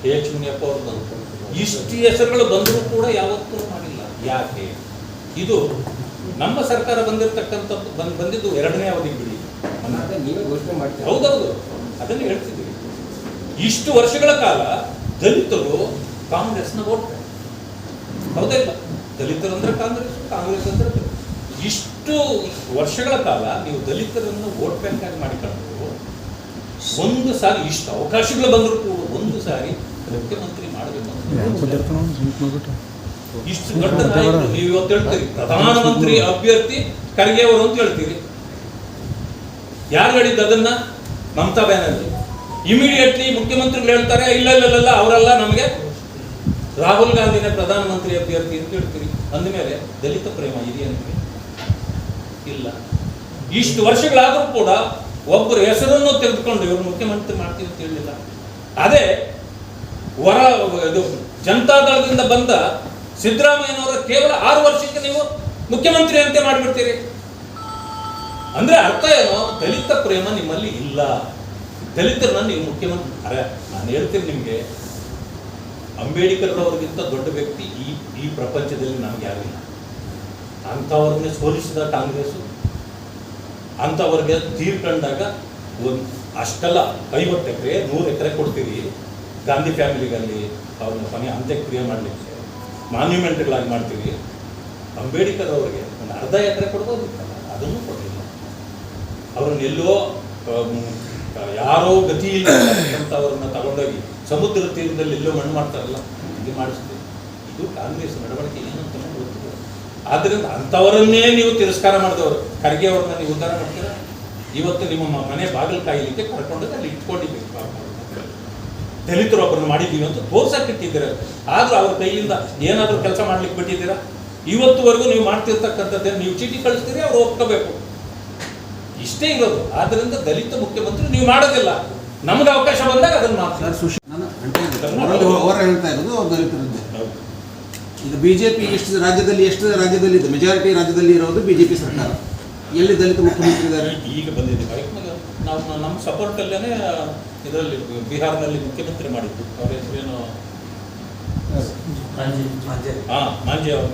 ಕೆ ಎಚ್ ಮುನಿಯಪ್ಪ ಅವರು ಬಂತು ಇಷ್ಟು ಹೆಸರುಗಳು ಬಂದರೂ ಕೂಡ ಯಾವತ್ತೂ ಮಾಡಿಲ್ಲ ಯಾಕೆ ಇದು ನಮ್ಮ ಸರ್ಕಾರ ಬಂದಿರತಕ್ಕಂಥದ್ದು ಬಂದು ಬಂದಿದ್ದು ಎರಡನೇ ಅವಧಿ ಬಿಡಿ. ನೀವೇ ಘೋಷಣೆ ಮಾಡ್ತೀರಾ? ಹೌದೌದು ಅದನ್ನು ಹೇಳ್ತಿದ್ದೀವಿ. ಇಷ್ಟು ವರ್ಷಗಳ ಕಾಲ ದಲಿತರು ಕಾಂಗ್ರೆಸ್ನ ವೋಟ್ ಹೌದಾ ಇಲ್ಲ ದಲಿತರು ಅಂದ್ರೆ ಕಾಂಗ್ರೆಸ್ ಕಾಂಗ್ರೆಸ್ ಅಂದ್ರೆ ಇಷ್ಟು ವರ್ಷಗಳ ಕಾಲ ನೀವು ದಲಿತರನ್ನು ವೋಟ್ ಬ್ಯಾಂಕ್ ಆಗಿ ಮಾಡಿಕೊಂಡು ಒಂದು ಸಾರಿ ಇಷ್ಟು ಅವಕಾಶಗಳು ಬಂದರೂ ಕೂಡ ಒಂದು ಸಾರಿ ಮುಖ್ಯಮಂತ್ರಿ ಮಾಡಬೇಕು ಅಂತ. ಇಷ್ಟು ದೊಡ್ಡ ನಾಯಕರು ನೀವು ಇವತ್ತು ಹೇಳ್ತೀರಿ. ಪ್ರಧಾನಮಂತ್ರಿ ಅಭ್ಯರ್ಥಿ ಖರ್ಗೆ ಅವರು ಅಂತ ಹೇಳ್ತೀರಿ. ಯಾರು ಹೇಳಿದ್ದು ಅದನ್ನ? ಮಮತಾ ಬ್ಯಾನರ್ಜಿ. ಇಮಿಡಿಯೇಟ್ಲಿ ಮುಖ್ಯಮಂತ್ರಿಗಳು ಹೇಳ್ತಾರೆ ಇಲ್ಲ, ಇಲ್ಲ ಅವರೆಲ್ಲ ನಮಗೆ ರಾಹುಲ್ ಗಾಂಧಿನೇ ಪ್ರಧಾನಮಂತ್ರಿ ಅಭ್ಯರ್ಥಿ ಅಂತ ಹೇಳ್ತೀರಿ ಅಂದಮೇಲೆ ದಲಿತ ಪ್ರೇಮ ಇದೆಯಾ ನಿಮಗೆ ಇಲ್ಲ. ಇಷ್ಟು ವರ್ಷಗಳಾದರೂ ಕೂಡ ಒಬ್ಬರ ಹೆಸರನ್ನು ತೆಗೆದುಕೊಂಡು ಇವರು ಮುಖ್ಯಮಂತ್ರಿ ಮಾಡ್ತೀವಿ ಅಂತ ಹೇಳಿಲ್ಲ. ಅದೇ ವರ, ಇದು ಜನತಾದಳದಿಂದ ಬಂದ ಸಿದ್ದರಾಮಯ್ಯನವರ ಕೇವಲ ಆರು ವರ್ಷಕ್ಕೆ ನೀವು ಮುಖ್ಯಮಂತ್ರಿ ಅಂತೆ ಮಾಡಿಬಿಡ್ತೀರಿ. ಅಂದ್ರೆ ಅರ್ಥ ಏನು? ದಲಿತ ಪ್ರೇಮ ನಿಮ್ಮಲ್ಲಿ ಇಲ್ಲ. ದಲಿತರನ್ನ ನೀವು ಮುಖ್ಯಮಂತ್ರಿ ಅರೆ, ನಾನು ಹೇಳ್ತೀನಿ ನಿಮಗೆ. ಅಂಬೇಡ್ಕರ್ ಅವರಿಗಿಂತ ದೊಡ್ಡ ವ್ಯಕ್ತಿ ಈ ಈ ಪ್ರಪಂಚದಲ್ಲಿ ನಮ್ಗೆ ಯಾರಿಲ್ಲ ಅಂಥವ್ರನ್ನೇ ಸೋಲಿಸಿದ ಕಾಂಗ್ರೆಸ್ಸು, ಅಂಥವ್ರಿಗೆ ತೀರ್ಕೊಂಡಾಗ ಒಂದು ಅಷ್ಟೆಲ್ಲ, ಐವತ್ತು ಎಕರೆ, ನೂರು ಎಕರೆ ಕೊಡ್ತೀವಿ. ಗಾಂಧಿ ಫ್ಯಾಮಿಲಿಗಲ್ಲಿ ಅವ್ರನ್ನ ಮನೆ ಅಂತ್ಯಕ್ರಿಯೆ ಮಾಡಲಿಕ್ಕೆ ಮಾನ್ಯುಮೆಂಟ್ಗಳಾಗಿ ಮಾಡ್ತೀವಿ. ಅಂಬೇಡ್ಕರ್ ಅವ್ರಿಗೆ ಒಂದು ಅರ್ಧ ಎಕರೆ ಕೊಡ್ಬೋದಿತ್ತಲ್ಲ ಅದನ್ನು ಕೊಡಲಿಲ್ಲ. ಅವ್ರನ್ನೆಲ್ಲೋ ಯಾರೋ ಗತಿ ಇಲ್ಲ ಅವ್ರನ್ನ ತಗೊಂಡೋಗಿ ಸಮುದ್ರ ತೀರದಲ್ಲಿ ಎಲ್ಲೋ ಮಣ್ಣು ಮಾಡ್ತಾರಲ್ಲ, ಇದು ಮಾಡಿಸ್ತೀವಿ. ಇದು ಕಾಂಗ್ರೆಸ್ ನಡವಳಿಕೆ ಏನು ಅಂತ ಗೊತ್ತಿಲ್ಲ. ಆದ್ದರಿಂದ ಅಂಥವರನ್ನೇ ನೀವು ತಿರಸ್ಕಾರ ಮಾಡಿದವರು, ಖರ್ಗೆ ಅವ್ರನ್ನ ನೀವು ಉದ್ಧಾರ ಮಾಡ್ತೀರಾ? ಇವತ್ತು ನಿಮ್ಮ ಮನೆ ಬಾಗಿಲು ಕಾಯಿಲಿಕ್ಕೆ ಕರ್ಕೊಂಡು ಅಲ್ಲಿ ಇಟ್ಕೊಂಡಿದ್ದೀವಿ. ದಲಿತರು ಒಬ್ಬರನ್ನ ಮಾಡಿದ್ದೀವಿ ಅಂತ ತೋರ್ಸಕ್ಕೆ ಇಟ್ಟಿದ್ದೀರ ಆದ್ರೂ ಅವ್ರ ಕೈಯಿಂದ ಏನಾದರೂ ಕೆಲಸ ಮಾಡ್ಲಿಕ್ಕೆ ಬಿಟ್ಟಿದ್ದೀರಾ? ಇವತ್ತುವರೆಗೂ ನೀವು ಮಾಡ್ತಿರ್ತಕ್ಕಂಥದ್ದೇ, ನೀವು ಚೀಟಿ ಕಳಿಸ್ತೀರಿ, ಅವ್ರು ಒಪ್ಕೋಬೇಕು. ಇಷ್ಟೇ ಇರೋದು. ಆದ್ದರಿಂದ ದಲಿತ ಮುಖ್ಯಮಂತ್ರಿ ನೀವು ಮಾಡೋದಿಲ್ಲ. ನಮ್ಗೆ ಅವಕಾಶ ಬಂದಾಗ ಅದನ್ನ ಮಾಡ್ತಾರೆ ಸುಶೀಲ್ ನಾನು ಗಂಟೆ ಹೇಳ್ತಾ ಇರೋದು ಅವ್ರು ದಲಿತರದ್ದೇ ಈಗ ಬಿಜೆಪಿ ಎಷ್ಟು ರಾಜ್ಯದಲ್ಲಿ ಎಷ್ಟು ರಾಜ್ಯದಲ್ಲಿ ಇದೆ? ಮೆಜಾರಿಟಿ ರಾಜ್ಯದಲ್ಲಿ ಇರೋದು ಬಿಜೆಪಿ ಸರ್ಕಾರ. ಎಲ್ಲಿ ದಲಿತ ಮುಖ್ಯಮಂತ್ರಿ ಇದ್ದಾರೆ? ಈಗ ಬಂದಿದೆ. ನಾವು ನಮ್ಮ ಸಪೋರ್ಟ್ ಅಲ್ಲೇನೆ ಇದರಲ್ಲಿ ಬಿಹಾರದಲ್ಲಿ ಮುಖ್ಯಮಂತ್ರಿ ಮಾಡಿದ್ದು. ಅವ್ರ ಹೆಸರೇನು? ಹಾ ಮಾಂಜಿ ಅವರು.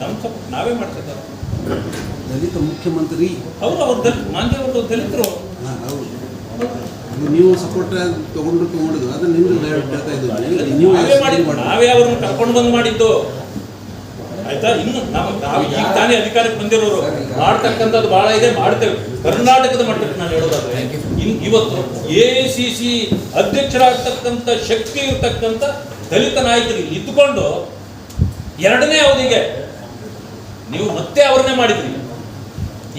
ನಮ್ಮ ಸಪೋರ್ಟ್ ನಾವೇ ಮಾಡ್ತಿದ್ದಾರೆ ದಲಿತ ಮುಖ್ಯಮಂತ್ರಿ. ಅವರು ಅವ್ರ ದಲಿತ ಮಾಂಜಿ ಅವರು ದಲಿತರು. ಹೌದು. ನೀವು ಸಪೋರ್ಟ್ ತಗೊಂಡು ತಗೊಂಡಿದ್ದು ಅದನ್ನ ನಿಮ್ದು ಹೇಳ್ತಾ ಇದ್ದೀವಿ ನೀವು ನಾವೇ ಮಾಡಿದ್ದು ಮಾಡಿ ನಾವೇ ಅವ್ರನ್ನ ಕರ್ಕೊಂಡು ಬಂದು ಮಾಡಿದ್ದು. ಆಯ್ತಾ? ಇನ್ನು ನಾವು ನಾವು ಈಗ ತಾನೇ ಅಧಿಕಾರಕ್ಕೆ ಬಂದಿರೋರು. ಮಾಡ್ತಕ್ಕಂಥದ್ದು ಬಹಳ ಇದೆ ಮಾಡ್ತೇವೆ. ಕರ್ನಾಟಕದ ಮಟ್ಟಕ್ಕೆ ನಾನು ಹೇಳೋದಾದ್ರೆ ಇನ್ ಇವತ್ತು ಎ ಸಿ ಸಿ ಅಧ್ಯಕ್ಷರಾಗ್ತಕ್ಕಂಥ ಶಕ್ತಿ ಇರ್ತಕ್ಕಂಥ ದಲಿತ ನಾಯಕರು ಇಲ್ಲಿ ಇದ್ದುಕೊಂಡು ಎರಡನೇ ಅವಧಿಗೆ ನೀವು ಮತ್ತೆ ಅವ್ರನ್ನೇ ಮಾಡಿದ್ರಿ.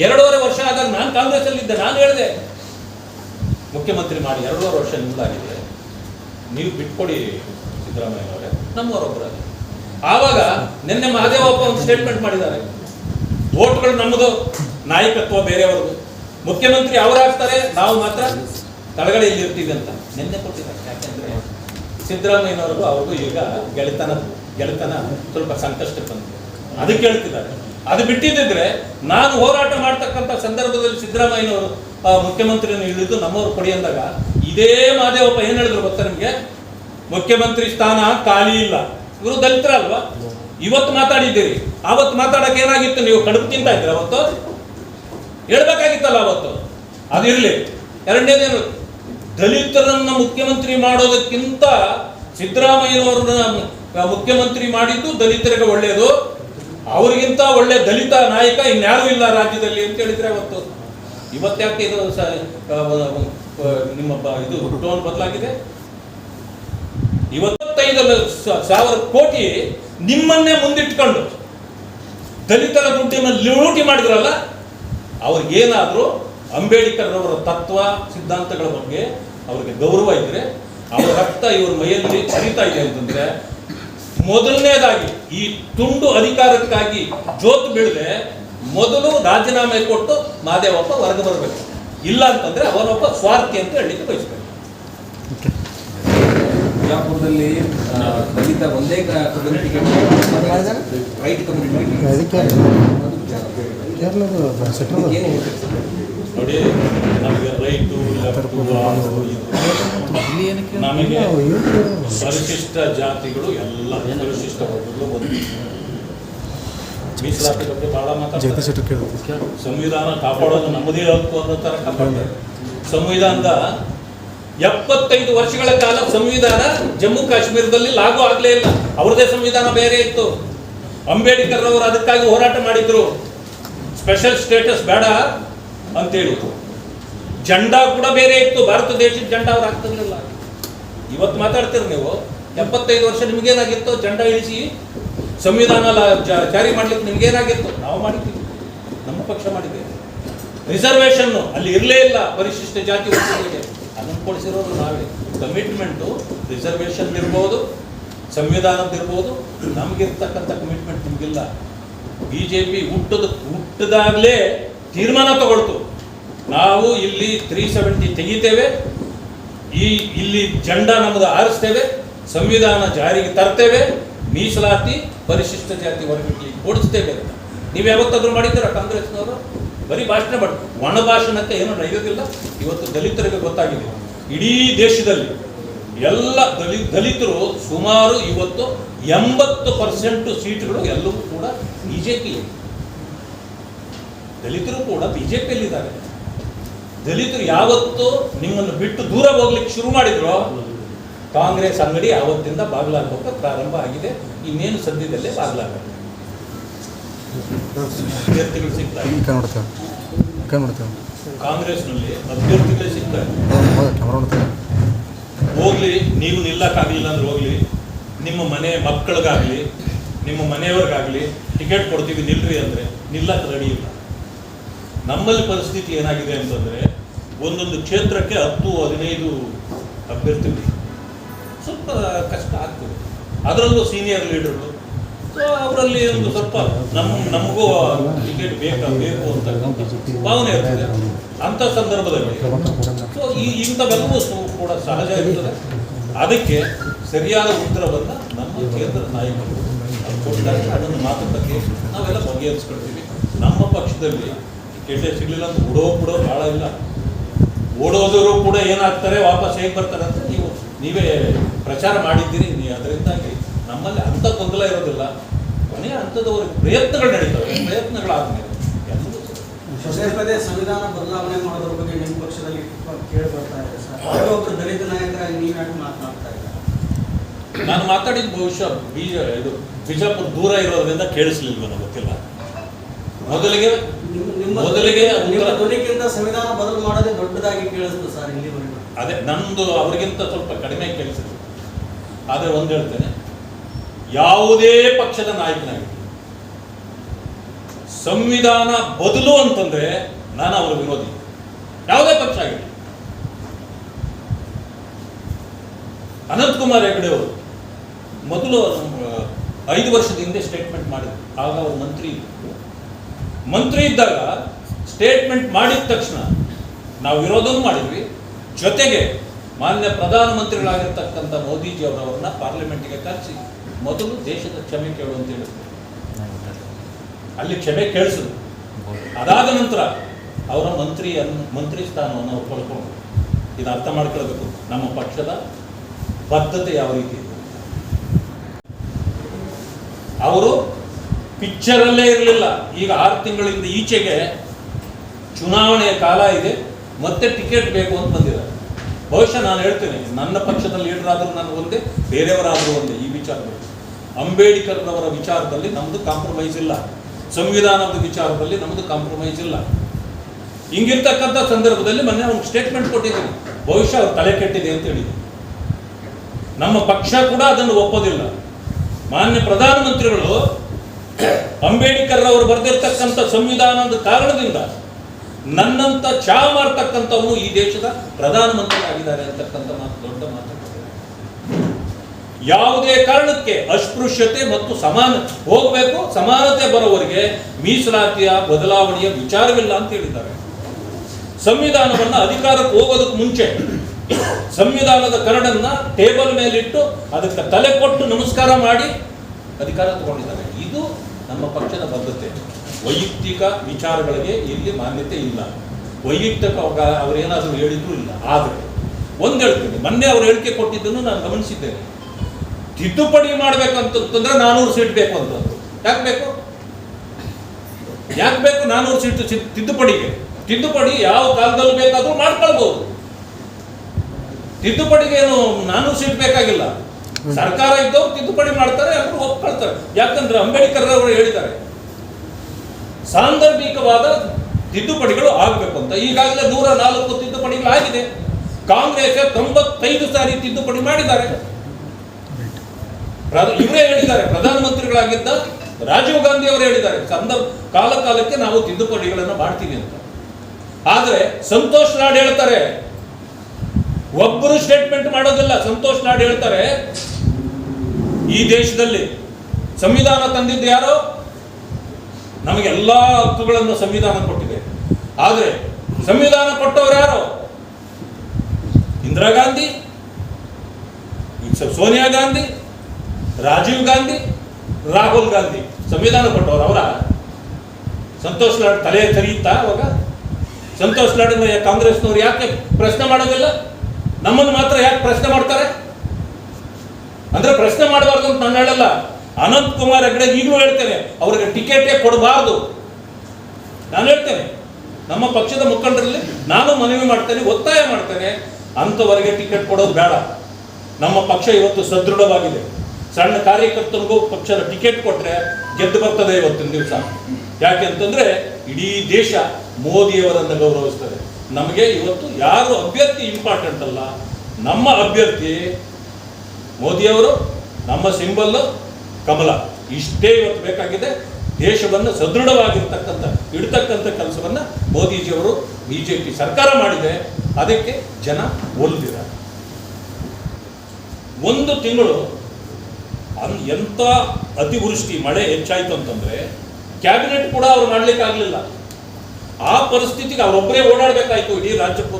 ಎರಡೂವರೆ ವರ್ಷ ಆದಾಗ ನಾನು ಕಾಂಗ್ರೆಸ್ ಅಲ್ಲಿ ಇದ್ದೆ ನಾನು ಹೇಳಿದೆ ಮುಖ್ಯಮಂತ್ರಿ ಮಾಡಿ ಎರಡೂವರೆ ವರ್ಷ ನಿಮ್ದಾಗಿದೆ ನೀವು ಬಿಟ್ಕೊಡಿ ಸಿದ್ದರಾಮಯ್ಯ ಅವರೇ. ನಮ್ಮವರೊಬ್ಬರಾಗಿ ಆವಾಗ ನಿನ್ನೆ ಮಹದೇವಪ್ಪ ಒಂದು ಸ್ಟೇಟ್ಮೆಂಟ್ ಮಾಡಿದ್ದಾರೆ. ಓಟ್ಗಳು ನಮ್ಮದು, ನಾಯಕತ್ವ ಬೇರೆಯವ್ರದ್ದು. ಮುಖ್ಯಮಂತ್ರಿ ಅವರಾಗ್ತಾರೆ, ನಾವು ಮಾತ್ರ ತಳಗಡೆ ಇರ್ತೀವಿ ಅಂತ ನಿನ್ನೆ ಕೊಟ್ಟಿದ್ದಾರೆ. ಯಾಕೆಂದ್ರೆ ಸಿದ್ದರಾಮಯ್ಯನವ್ರಿಗೂ ಅವ್ರಿಗೂ ಈಗ ಗೆಳೆತನ ಗೆಳೆತನ ಸ್ವಲ್ಪ ಸಂಕಷ್ಟ ಬಂದಿದೆ. ಅದಕ್ಕೆ ಹೇಳ್ತಿದ್ದಾರೆ ಅದು ಬಿಟ್ಟಿದ್ದಿದ್ರೆ ನಾನು ಹೋರಾಟ ಮಾಡ್ತಕ್ಕಂಥ ಸಂದರ್ಭದಲ್ಲಿ ಸಿದ್ದರಾಮಯ್ಯನವರು ಆ, ಮುಖ್ಯಮಂತ್ರಿಯನ್ನು ಇಳಿದು ನಮ್ಮವರು ಕೊಡಿ ಅಂದಾಗ ಇದೇ ಮಾದೇವಪ್ಪ ಏನ್ ಹೇಳಿದ್ರು ಗೊತ್ತಾ ನಿಮಗೆ? ಮುಖ್ಯಮಂತ್ರಿ ಸ್ಥಾನ ಖಾಲಿ ಇಲ್ಲ. ಇವರು ದಲಿತರ ಅಲ್ವಾ? ಇವತ್ತು ಮಾತಾಡಿದ್ದೀರಿ. ಅವತ್ತು ಮಾತಾಡಕ್ಕೆ ಏನಾಗಿತ್ತು? ನೀವು ಕಡುಬು ತಿಂತಾ ಇದ್ರಿ ಅವತ್ತು? ಹೇಳ್ಬೇಕಾಗಿತ್ತಲ್ಲ ಅವತ್ತು? ಅದಿರಲಿ ಎರಡನೇದೇನು? ದಲಿತರನ್ನ ಮುಖ್ಯಮಂತ್ರಿ ಮಾಡೋದಕ್ಕಿಂತ ಸಿದ್ದರಾಮಯ್ಯನವ್ರನ್ನ ಮುಖ್ಯಮಂತ್ರಿ ಮಾಡಿದ್ದು ದಲಿತರಿಗೆ ಒಳ್ಳೆಯದು ಅವರಿಗಿಂತ ಒಳ್ಳೆ ದಲಿತ ನಾಯಕ ಇನ್ಯಾರೂ ಇಲ್ಲ ರಾಜ್ಯದಲ್ಲಿ ಅಂತ ಹೇಳಿದ್ರೆ ಅವತ್ತು. ಇವತ್ತ್ಯಾಕೆ ಇದು ನಿಮ್ಮ ಇದು ಟೋನ್ ಬದಲಾಗಿದೆ? ಇವತ್ತೈದು ಸಾವಿರ ಕೋಟಿ ನಿಮ್ಮನ್ನೇ ಮುಂದಿಟ್ಕೊಂಡು ದಲಿತರ ದುಡ್ಡಿನ ಲೂಟಿ ಮಾಡಿದ್ರಲ್ಲ ಅವ್ರಿಗೇನಾದ್ರೂ ಅಂಬೇಡ್ಕರ್ ಅವರ ತತ್ವ, ಸಿದ್ಧಾಂತಗಳ ಬಗ್ಗೆ ಅವ್ರಿಗೆ ಗೌರವ ಇದ್ರೆ, ಅವರ ರಕ್ತ ಇವ್ರ ಮೈಯಲ್ಲಿ ಹರಿತಾ ಇದೆ ಅಂತಂದ್ರೆ, ಮೊದಲನೇದಾಗಿ ಈ ತುಂಡು ಅಧಿಕಾರಕ್ಕಾಗಿ ಜೋತು ಬೀಳದೆ ಮೊದಲು ರಾಜೀನಾಮೆ ಕೊಟ್ಟು ಮಾದೇವಪ್ಪ ಹೊರಗೆ ಬರಬೇಕು. ಇಲ್ಲ ಅಂತಂದ್ರೆ ಅವನೊಬ್ಬ ಸ್ವಾರ್ಥಿ ಅಂತ ಹೇಳಲಿಕ್ಕೆ ಬಯಸ್ಬೇಕು. ಬಿಜಾಪುರದಲ್ಲಿ ದಲಿತ ಒಂದೇ ಕಮ್ಯುನಿಟಿ ರೈಟ್ ಕಮ್ಯುನಿಟಿ ನೋಡಿ ನಮಗೆ ರೈಟು. ನಮಗೆ ಪರಿಶಿಷ್ಟ ಜಾತಿಗಳು ಎಲ್ಲ ಪರಿಶಿಷ್ಟ ವರ್ಗಗಳು ಒಂದು ಮೀಸಲಾತಿ ಬಗ್ಗೆ ಬಹಳ ಮಾತಾಡ್ತಾರೆ ಸಂವಿಧಾನ ಕಾಪಾಡೋದು ನಮ್ಮದೇ ಹಕ್ಕು ಅನ್ನೋ ತರ ಕಾಪಾಡ್ತಾರೆ. ಸಂವಿಧಾನದ ಎಪ್ಪತ್ತೈದು ವರ್ಷಗಳ ಕಾಲ ಸಂವಿಧಾನ ಜಮ್ಮು ಕಾಶ್ಮೀರದಲ್ಲಿ ಲಾಗು ಆಗಲೇ ಇಲ್ಲ. ಅವ್ರದೇ ಸಂವಿಧಾನ ಬೇರೆ ಇತ್ತು. ಅಂಬೇಡ್ಕರ್ ಅವರು ಅದಕ್ಕಾಗಿ ಹೋರಾಟ ಮಾಡಿದ್ರು. ಸ್ಪೆಷಲ್ ಸ್ಟೇಟಸ್ ಬೇಡ ಅಂತ ಹೇಳಿದ್ರು. ಜಂಡಾ ಕೂಡ ಬೇರೆ ಇತ್ತು. ಭಾರತ ದೇಶದ ಜಂಡ ಅವ್ರು ಆಗ್ತಿರ್ಲಿಲ್ಲ ಇವತ್ತು ಮಾತಾಡ್ತೀರ ನೀವು? ಎಪ್ಪತ್ತೈದು ವರ್ಷ ನಿಮಗೇನಾಗಿತ್ತು? ಜಂಡ ಇಳಿಸಿ ಸಂವಿಧಾನ ಜಾರಿ ಮಾಡ್ಲಿಕ್ಕೆ ನಿಮ್ಗೇನಾಗಿತ್ತು ನಾವು ಮಾಡಿದ್ದೀವಿ ನಮ್ಮ ಪಕ್ಷ ಮಾಡಿದ್ದೇವೆ ರಿಸರ್ವೇಷನ್ ಅಲ್ಲಿ ಇರಲೇ ಇಲ್ಲ ಪರಿಶಿಷ್ಟ ಜಾತಿ ವರ್ಗಗಳಿಗೆ. ಅದನ್ನು ಕೊಡಿಸಿರೋದು ನಾವೇ. ಕಮಿಟ್ಮೆಂಟು ರಿಸರ್ವೇಷನ್ ಇರ್ಬೋದು ಸಂವಿಧಾನದ ಇರ್ಬೋದು. ನಮಗಿರ್ತಕ್ಕಂಥ ಕಮಿಟ್ಮೆಂಟ್ ನಿಮಗಿಲ್ಲ. ಬಿ ಜೆ ಪಿ ಹುಟ್ಟದ ಹುಟ್ಟದಾಗಲೇ ತೀರ್ಮಾನ ತಗೊಳ್ತು. ನಾವು ಇಲ್ಲಿ ತ್ರೀ ಸೆವೆಂಟಿ ತೆಗಿತೇವೆ. ಈ ಇಲ್ಲಿ ಜಂಡ ನಮ್ಮದು ಆರಿಸ್ತೇವೆ. ಸಂವಿಧಾನ ಜಾರಿಗೆ ತರ್ತೇವೆ. ಮೀಸಲಾತಿ ಪರಿಶಿಷ್ಟ ಜಾತಿ ವರ್ಗಕ್ಕೆ ಓಡಿಸ್ತೇವೆ ಅಂತ ನೀವು ಯಾವತ್ತಾದ್ರೂ ಮಾಡಿದ್ದೀರ ಕಾಂಗ್ರೆಸ್ನವರು? ಬರೀ ಭಾಷಣ ಮಾಡಿ ಒಣ ಭಾಷಣಕ್ಕೆ ಏನು ನಡೆಯೋದಿಲ್ಲ. ಇವತ್ತು ದಲಿತರಿಗೆ ಗೊತ್ತಾಗಿದೆ. ಇಡೀ ದೇಶದಲ್ಲಿ ಎಲ್ಲ ದಲಿ, ದಲಿತರು ಸುಮಾರು ಇವತ್ತು ಎಂಬತ್ತು ಪರ್ಸೆಂಟ್ ಸೀಟ್ಗಳು ಎಲ್ಲವೂ ಕೂಡ ಬಿಜೆಪಿ ದಲಿತರು ಕೂಡ ಬಿಜೆಪಿಯಲ್ಲಿದ್ದಾರೆ ದಲಿತರು ಯಾವತ್ತು ನಿಮ್ಮನ್ನು ಬಿಟ್ಟು ದೂರ ಹೋಗ್ಲಿಕ್ಕೆ ಶುರು ಮಾಡಿದ್ರು ಕಾಂಗ್ರೆಸ್ ಅಂಗಡಿ ಅವತ್ತಿಂದ ಬಾಗಿಲಾಗೋಕೆ ಪ್ರಾರಂಭ ಆಗಿದೆ. ಇನ್ನೇನು ಸದ್ಯದಲ್ಲೇ ಬಾಗಿಲಾಗುತ್ತೆ ಅಭ್ಯರ್ಥಿಗಳು ಸಿಗ್ತಾರೆ ಕಾಂಗ್ರೆಸ್ನಲ್ಲಿ ಅಭ್ಯರ್ಥಿಗಳೇ ಸಿಗ್ತಾರೆ ಹೋಗ್ಲಿ ನೀವು ನಿಲ್ಲಕ್ಕಾಗಲಿಲ್ಲ ಅಂದ್ರೆ ಹೋಗ್ಲಿ. ನಿಮ್ಮ ಮನೆ ಮಕ್ಕಳಿಗಾಗ್ಲಿ ನಿಮ್ಮ ಮನೆಯವ್ರಿಗಾಗ್ಲಿ ಟಿಕೆಟ್ ಕೊಡ್ತೀವಿ ನಿಲ್ರಿ ಅಂದ್ರೆ ನಿಲ್ಲಕ್ಕೆ ರೆಡಿ ಇಲ್ಲ. ನಮ್ಮಲ್ಲಿ ಪರಿಸ್ಥಿತಿ ಏನಾಗಿದೆ ಅಂತಂದ್ರೆ ಒಂದೊಂದು ಕ್ಷೇತ್ರಕ್ಕೆ ಹತ್ತು ಹದಿನೈದು ಅಭ್ಯರ್ಥಿಗಳು. ಕಷ್ಟ ಆಗ್ತದೆ. ಅದರಲ್ಲೂ ಸೀನಿಯರ್ ಲೀಡರ್ಗಳು ಸೊ ಅವರಲ್ಲಿ ಒಂದು ಸ್ವಲ್ಪ ನಮ್ಮ ನಮಗೂ ಟಿಕೆಟ್ ಬೇಕಾ, ಬೇಕು ಅಂತ ಭಾವನೆ ಇರ್ತದೆ. ಅಂಥ ಸಂದರ್ಭದಲ್ಲಿ. ಸೊ ಈ ಇಂಥವೆಲ್ಲವೂ ಕೂಡ ಸಹಜ ಇರ್ತದೆ. ಅದಕ್ಕೆ ಸರಿಯಾದ ಉತ್ತರವನ್ನು ನಮ್ಮ ಕೇಂದ್ರ ನಾಯಕರು ಕೊಟ್ಟಾಗ ಅದನ್ನು ಮಾತುಕತೆ ನಾವೆಲ್ಲ ಬಗೆಹರಿಸ್ಕೊಳ್ತೀವಿ. ನಮ್ಮ ಪಕ್ಷದಲ್ಲಿ ಟಿಕೆಟೇ ಸಿಗಲಿಲ್ಲ ಅಂತ ಬಿಡೋ ಬಿಡೋ ಭಾಳ ಇಲ್ಲ. ಓಡೋದರು ಕೂಡ ಏನಾಗ್ತಾರೆ, ವಾಪಸ್ ಹೇಗೆ ಬರ್ತಾರೆ ಅಂತ ನೀವು, ನೀವೇ ಪ್ರಚಾರ ಮಾಡಿದ್ದೀರಿ ನೀವು ಅದರಿಂದಾಗಿ ನಮ್ಮಲ್ಲಿ ಅಂಥ ಗೊಂದಲ ಇರೋದಿಲ್ಲ. ಕೊನೆಯ ಹಂತದವರೆಗೆ ಪ್ರಯತ್ನಗಳು ನಡೀತವೆ ಪ್ರಯತ್ನಗಳಾದ್ಮೇಲೆ. ಪದೇ ಪದೇ ಸಂವಿಧಾನ ಬದಲಾವಣೆ ಮಾಡೋದ್ರ ಬಗ್ಗೆ ನಿಮ್ಮ ಪಕ್ಷದಲ್ಲಿ ಕೇಳಿ ಬರ್ತಾ ಇದೆ ಸರ್. ಯಾರೋ ಒಬ್ರು ದಲಿತ ನಾಯಕರಾಗಿ ನೀವು ಯಾಕೆ ಮಾತನಾಡ್ತಾ ಇದ್ದಾರೆ? ನಾನು ಮಾತಾಡಿದ ಬಹುಶಃ ಬೀಜ ಇದು ಬಿಜಾಪುರ ದೂರ ಇರೋದ್ರಿಂದ ಕೇಳಿಸ್ಲಿಲ್ವ ನನಗೆ ಗೊತ್ತಿಲ್ಲ. ಮೊದಲಿಗೆ ಮೊದಲಿಗೆ ಧ್ವನಿಗಿಂತ ಸಂವಿಧಾನ ಬದಲು ಮಾಡೋದೇ ದೊಡ್ಡದಾಗಿ ಕೇಳಿಸ್ತು ಸರ್ ಇಲ್ಲಿ ಅದೇ ನಂದು ಅವರಿಗಿಂತ ಸ್ವಲ್ಪ ಕಡಿಮೆ ಕೇಳಿಸಿದ್ರು. ಆದರೆ ಒಂದು ಹೇಳ್ತೇನೆ. ಯಾವುದೇ ಪಕ್ಷದ ನಾಯಕನಾಗಿ ಸಂವಿಧಾನ ಬದಲು ಅಂತಂದ್ರೆ ನಾನು ಅವರ ವಿರೋಧಿ. ಯಾವುದೇ ಪಕ್ಷ ಆಗಿರಲಿ. ಅನಂತಕುಮಾರ್ ಹೆಗಡೆ ಅವರು ಮೊದಲು ಐದು ವರ್ಷದ ಹಿಂದೆ ಸ್ಟೇಟ್ಮೆಂಟ್ ಮಾಡಿದ್ರು. ಆಗ ಅವರು ಮಂತ್ರಿ. ಮಂತ್ರಿ ಇದ್ದಾಗ ಸ್ಟೇಟ್ಮೆಂಟ್ ಮಾಡಿದ ತಕ್ಷಣ ನಾವು ವಿರೋಧನೂ ಮಾಡಿದ್ವಿ. ಜೊತೆಗೆ ಮಾನ್ಯ ಪ್ರಧಾನಮಂತ್ರಿಗಳಾಗಿರ್ತಕ್ಕಂಥ ಮೋದಿಜಿ ಅವರವರನ್ನ ಪಾರ್ಲಿಮೆಂಟ್ಗೆ ಕರೆಸಿ, ಮೊದಲು ದೇಶದ ಕ್ಷಮೆ ಕೇಳು ಅಂತ ಹೇಳಿದ್ರು ಅಲ್ಲಿ ಕ್ಷಮೆ ಕೇಳಿಸಿದ್ರು. ಅದಾದ ನಂತರ ಅವರ ಮಂತ್ರಿ ಮಂತ್ರಿ ಸ್ಥಾನವನ್ನು ಅವ್ರು ಕಳ್ಕೊಂಡು ಇದು ಅರ್ಥ ಮಾಡ್ಕೊಳ್ಬೇಕು. ನಮ್ಮ ಪಕ್ಷದ ಬದ್ಧತೆ ಯಾವ ರೀತಿ ಇದೆ? ಅವರು ಪಿಕ್ಚರಲ್ಲೇ ಇರಲಿಲ್ಲ. ಈಗ ಆರು ತಿಂಗಳಿಂದ ಈಚೆಗೆ ಚುನಾವಣೆಯ ಕಾಲ ಇದೆ. ಮತ್ತೆ ಟಿಕೆಟ್ ಬೇಕು ಅಂತ ಬಂದಿದ್ದಾರೆ. ಬಹುಶಃ ನಾನು ಹೇಳ್ತೇನೆ, ನನ್ನ ಪಕ್ಷದ ಲೀಡರ್ ಆದರೂ ನಾನು ಒಂದೇ, ಬೇರೆಯವರಾದರೂ ಒಂದೇ ಈ ವಿಚಾರದಲ್ಲಿ. ಅಂಬೇಡ್ಕರ್ ಅವರ ವಿಚಾರದಲ್ಲಿ ನಮ್ಮದು ಕಾಂಪ್ರಮೈಸ್ ಇಲ್ಲ. ಸಂವಿಧಾನದ ವಿಚಾರದಲ್ಲಿ ನಮ್ಮದು ಕಾಂಪ್ರಮೈಸ್ ಇಲ್ಲ. ಹಿಂಗಿರ್ತಕ್ಕಂಥ ಸಂದರ್ಭದಲ್ಲಿ ಮೊನ್ನೆ ಅವ್ನು ಸ್ಟೇಟ್ಮೆಂಟ್ ಕೊಟ್ಟಿದ್ದೀನಿ. ಬಹುಶಃ ಅವ್ರು ತಲೆ ಕೆಟ್ಟಿದೆ ಅಂತ ಹೇಳಿದ್ರು. ನಮ್ಮ ಪಕ್ಷ ಕೂಡ ಅದನ್ನು ಒಪ್ಪೋದಿಲ್ಲ. ಮಾನ್ಯ ಪ್ರಧಾನಮಂತ್ರಿಗಳು ಅಂಬೇಡ್ಕರ್ ಅವರು ಬರೆದಿರ್ತಕ್ಕಂಥ ಸಂವಿಧಾನದ ಕಾರಣದಿಂದ ನನ್ನಂತ ಚಾ ಮಾಡ್ತಕ್ಕಂಥವನು ಈ ದೇಶದ ಪ್ರಧಾನಮಂತ್ರಿ ಆಗಿದ್ದಾರೆ ಅಂತಕ್ಕಂಥ ಮಾತು, ದೊಡ್ಡ ಮಾತು. ಯಾವುದೇ ಕಾರಣಕ್ಕೆ ಅಸ್ಪೃಶ್ಯತೆ ಮತ್ತು ಸಮಾನ, ಹೋಗಬೇಕು, ಸಮಾನತೆ ಬರೋವರೆಗೆ ಮೀಸಲಾತಿಯ ಬದಲಾವಣೆಯ ವಿಚಾರವಿಲ್ಲ ಅಂತ ಹೇಳಿದ್ದಾರೆ. ಸಂವಿಧಾನವನ್ನ ಅಧಿಕಾರಕ್ಕೆ ಹೋಗೋದಕ್ಕೆ ಮುಂಚೆ ಸಂವಿಧಾನದ ಕರಡನ್ನ ಟೇಬಲ್ ಮೇಲಿಟ್ಟು ಅದಕ್ಕೆ ತಲೆ ಕೊಟ್ಟು ನಮಸ್ಕಾರ ಮಾಡಿ ಅಧಿಕಾರ ತಗೊಂಡಿದ್ದಾರೆ. ಇದು ನಮ್ಮ ಪಕ್ಷದ ಬದ್ಧತೆ. ವೈಯಕ್ತಿಕ ವಿಚಾರಗಳಿಗೆ ಇಲ್ಲಿ ಮಾನ್ಯತೆ ಇಲ್ಲ. ವೈಯಕ್ತಿಕ ಅವ- ಅವರೇನಾದರೂ ಹೇಳಿದ್ರು ಇಲ್ಲ. ಆದರೆ ಒಂದು ಹೇಳ್ತೀನಿ. ಮೊನ್ನೆ ಅವರು ಹೇಳಿಕೆ ಕೊಟ್ಟಿದ್ದನ್ನು ನಾನು ಗಮನಿಸಿದ್ದೇನೆ. ತಿದ್ದುಪಡಿ ಮಾಡ್ಬೇಕಂತಂದ್ರೆ ನಾನೂರು ಸೀಟ್ ಬೇಕು ಅಂತಂದು ಯಾಕೆ ಬೇಕು? ಯಾಕೆ ಬೇಕು ನಾನೂರು ಸೀಟ್ ತಿದ್ದುಪಡಿಗೆ? ತಿದ್ದುಪಡಿ ಯಾವ ಕಾಲದಲ್ಲಿ ಬೇಕಾದರೂ ಮಾಡ್ಕೊಳ್ಬಹುದು ತಿದ್ದುಪಡಿಗೆ ಏನು ನಾನೂರು ಸೀಟ್ ಬೇಕಾಗಿಲ್ಲ. ಸರ್ಕಾರ ಇದ್ದವ್ರು ತಿದ್ದುಪಡಿ ಮಾಡ್ತಾರೆ ಅವರು ಒಪ್ಕೊಳ್ತಾರೆ. ಯಾಕಂದ್ರೆ ಅಂಬೇಡ್ಕರ್ ಅವರು ಹೇಳಿದ್ದಾರೆ. ಸಾಂದರ್ಭಿಕವಾದ ತಿದ್ದುಪಡಿಗಳು ಆಗಬೇಕು ಅಂತ. ಈಗಾಗಲೇ ನೂರ ನಾಲ್ಕು ತಿದ್ದುಪಡಿಗಳು ಆಗಿದೆ ಕಾಂಗ್ರೆಸ್ ತೊಂಬತ್ತೈದು ಸಾರಿ ತಿದ್ದುಪಡಿ ಮಾಡಿದ್ದಾರೆ. ಇವರೇ ಹೇಳಿದ್ದಾರೆ, ಪ್ರಧಾನಮಂತ್ರಿಗಳಾಗಿದ್ದ ರಾಜೀವ್ ಗಾಂಧಿ ಅವರು ಹೇಳಿದ್ದಾರೆ, ಸಂದರ್ಭ ಕಾಲ ಕಾಲಕ್ಕೆ ನಾವು ತಿದ್ದುಪಡಿಗಳನ್ನು ಮಾಡ್ತೀವಿ ಅಂತ. ಆದರೆ ಸಂತೋಷ್ ನಾಡ್ ಹೇಳ್ತಾರೆ ಒಬ್ಬರು ಸ್ಟೇಟ್ಮೆಂಟ್ ಮಾಡೋದಿಲ್ಲ. ಸಂತೋಷ್ ನಾಡ್ ಹೇಳ್ತಾರೆ, ಈ ದೇಶದಲ್ಲಿ ಸಂವಿಧಾನ ತಂದಿದ್ದು ಯಾರೋ? ನಮಗೆಲ್ಲ ಹಕ್ಕುಗಳನ್ನು ಸಂವಿಧಾನ ಕೊಟ್ಟಿದೆ. ಆದರೆ ಸಂವಿಧಾನ ಕೊಟ್ಟವರು ಯಾರು? ಇಂದಿರಾ ಗಾಂಧಿ, ಸೋನಿಯಾ ಗಾಂಧಿ, ರಾಜೀವ್ ಗಾಂಧಿ, ರಾಹುಲ್ ಗಾಂಧಿ. ಸಂವಿಧಾನ ಕೊಟ್ಟವರು ಅವರ? ಸಂತೋಷ್ ಲಾಡ್ ತಲೆ ಸರಿಯುತ್ತಾ ಅವಾಗ? ಸಂತೋಷ್ ಲಾಡನ್ನ ಕಾಂಗ್ರೆಸ್ನವ್ರು ಯಾಕೆ ಪ್ರಶ್ನೆ ಮಾಡೋದಿಲ್ಲ? ನಮ್ಮನ್ನು ಮಾತ್ರ ಯಾಕೆ ಪ್ರಶ್ನೆ ಮಾಡ್ತಾರೆ? ಅಂದ್ರೆ ಪ್ರಶ್ನೆ ಮಾಡಬಾರ್ದು ಅಂತ ನಾನು ಹೇಳಲ್ಲ. ಅನಂತ್ ಕುಮಾರ್ ಹೆಗಡೆ ಈಗಲೂ ಹೇಳ್ತೇನೆ, ಅವ್ರಿಗೆ ಟಿಕೆಟೇ ಕೊಡಬಾರ್ದು. ನಾನು ಹೇಳ್ತೇನೆ, ನಮ್ಮ ಪಕ್ಷದ ಮುಖಂಡರಲ್ಲಿ ನಾನು ಮನವಿ ಮಾಡ್ತೇನೆ, ಒತ್ತಾಯ ಮಾಡ್ತೇನೆ, ಅಂಥವರೆಗೆ ಟಿಕೆಟ್ ಕೊಡೋದು ಬೇಡ. ನಮ್ಮ ಪಕ್ಷ ಇವತ್ತು ಸದೃಢವಾಗಿದೆ. ಸಣ್ಣ ಕಾರ್ಯಕರ್ತರಿಗೂ ಪಕ್ಷದ ಟಿಕೆಟ್ ಕೊಟ್ಟರೆ ಗೆದ್ದು ಬರ್ತದೆ ಇವತ್ತಿನ ದಿವಸ. ಯಾಕೆ ಅಂತಂದ್ರೆ, ಇಡೀ ದೇಶ ಮೋದಿಯವರನ್ನು ಗೌರವಿಸ್ತದೆ. ನಮಗೆ ಇವತ್ತು ಯಾರು ಅಭ್ಯರ್ಥಿ ಇಂಪಾರ್ಟೆಂಟ್ ಅಲ್ಲ, ನಮ್ಮ ಅಭ್ಯರ್ಥಿ ಮೋದಿಯವರು, ನಮ್ಮ ಸಿಂಬಲ್ಲು ಕಮಲ. ಇಷ್ಟೇ ಇವತ್ತು ಬೇಕಾಗಿದೆ ದೇಶವನ್ನು ಸದೃಢವಾಗಿರ್ತಕ್ಕಂಥ, ಇಡ್ತಕ್ಕಂಥ ಕೆಲಸವನ್ನು ಮೋದಿಜಿಯವರು ಬಿ ಜೆ ಪಿ ಸರ್ಕಾರ ಮಾಡಿದೆ. ಅದಕ್ಕೆ ಜನ ಒಲ್ದಿದ್ದಾರೆ. ಒಂದು ತಿಂಗಳು ಅನ್ ಎಂಥ ಅತಿವೃಷ್ಟಿ, ಮಳೆ ಹೆಚ್ಚಾಯಿತು ಅಂತಂದ್ರೆ ಕ್ಯಾಬಿನೆಟ್ ಕೂಡ ಅವ್ರು ಮಾಡ್ಲಿಕ್ಕೆ ಆಗ್ಲಿಲ್ಲ ಆ ಪರಿಸ್ಥಿತಿಗೆ ಅವರೊಬ್ಬರೇ ಓಡಾಡಬೇಕಾಯ್ತು ಇಡೀ ರಾಜ್ಯಕ್ಕೂ.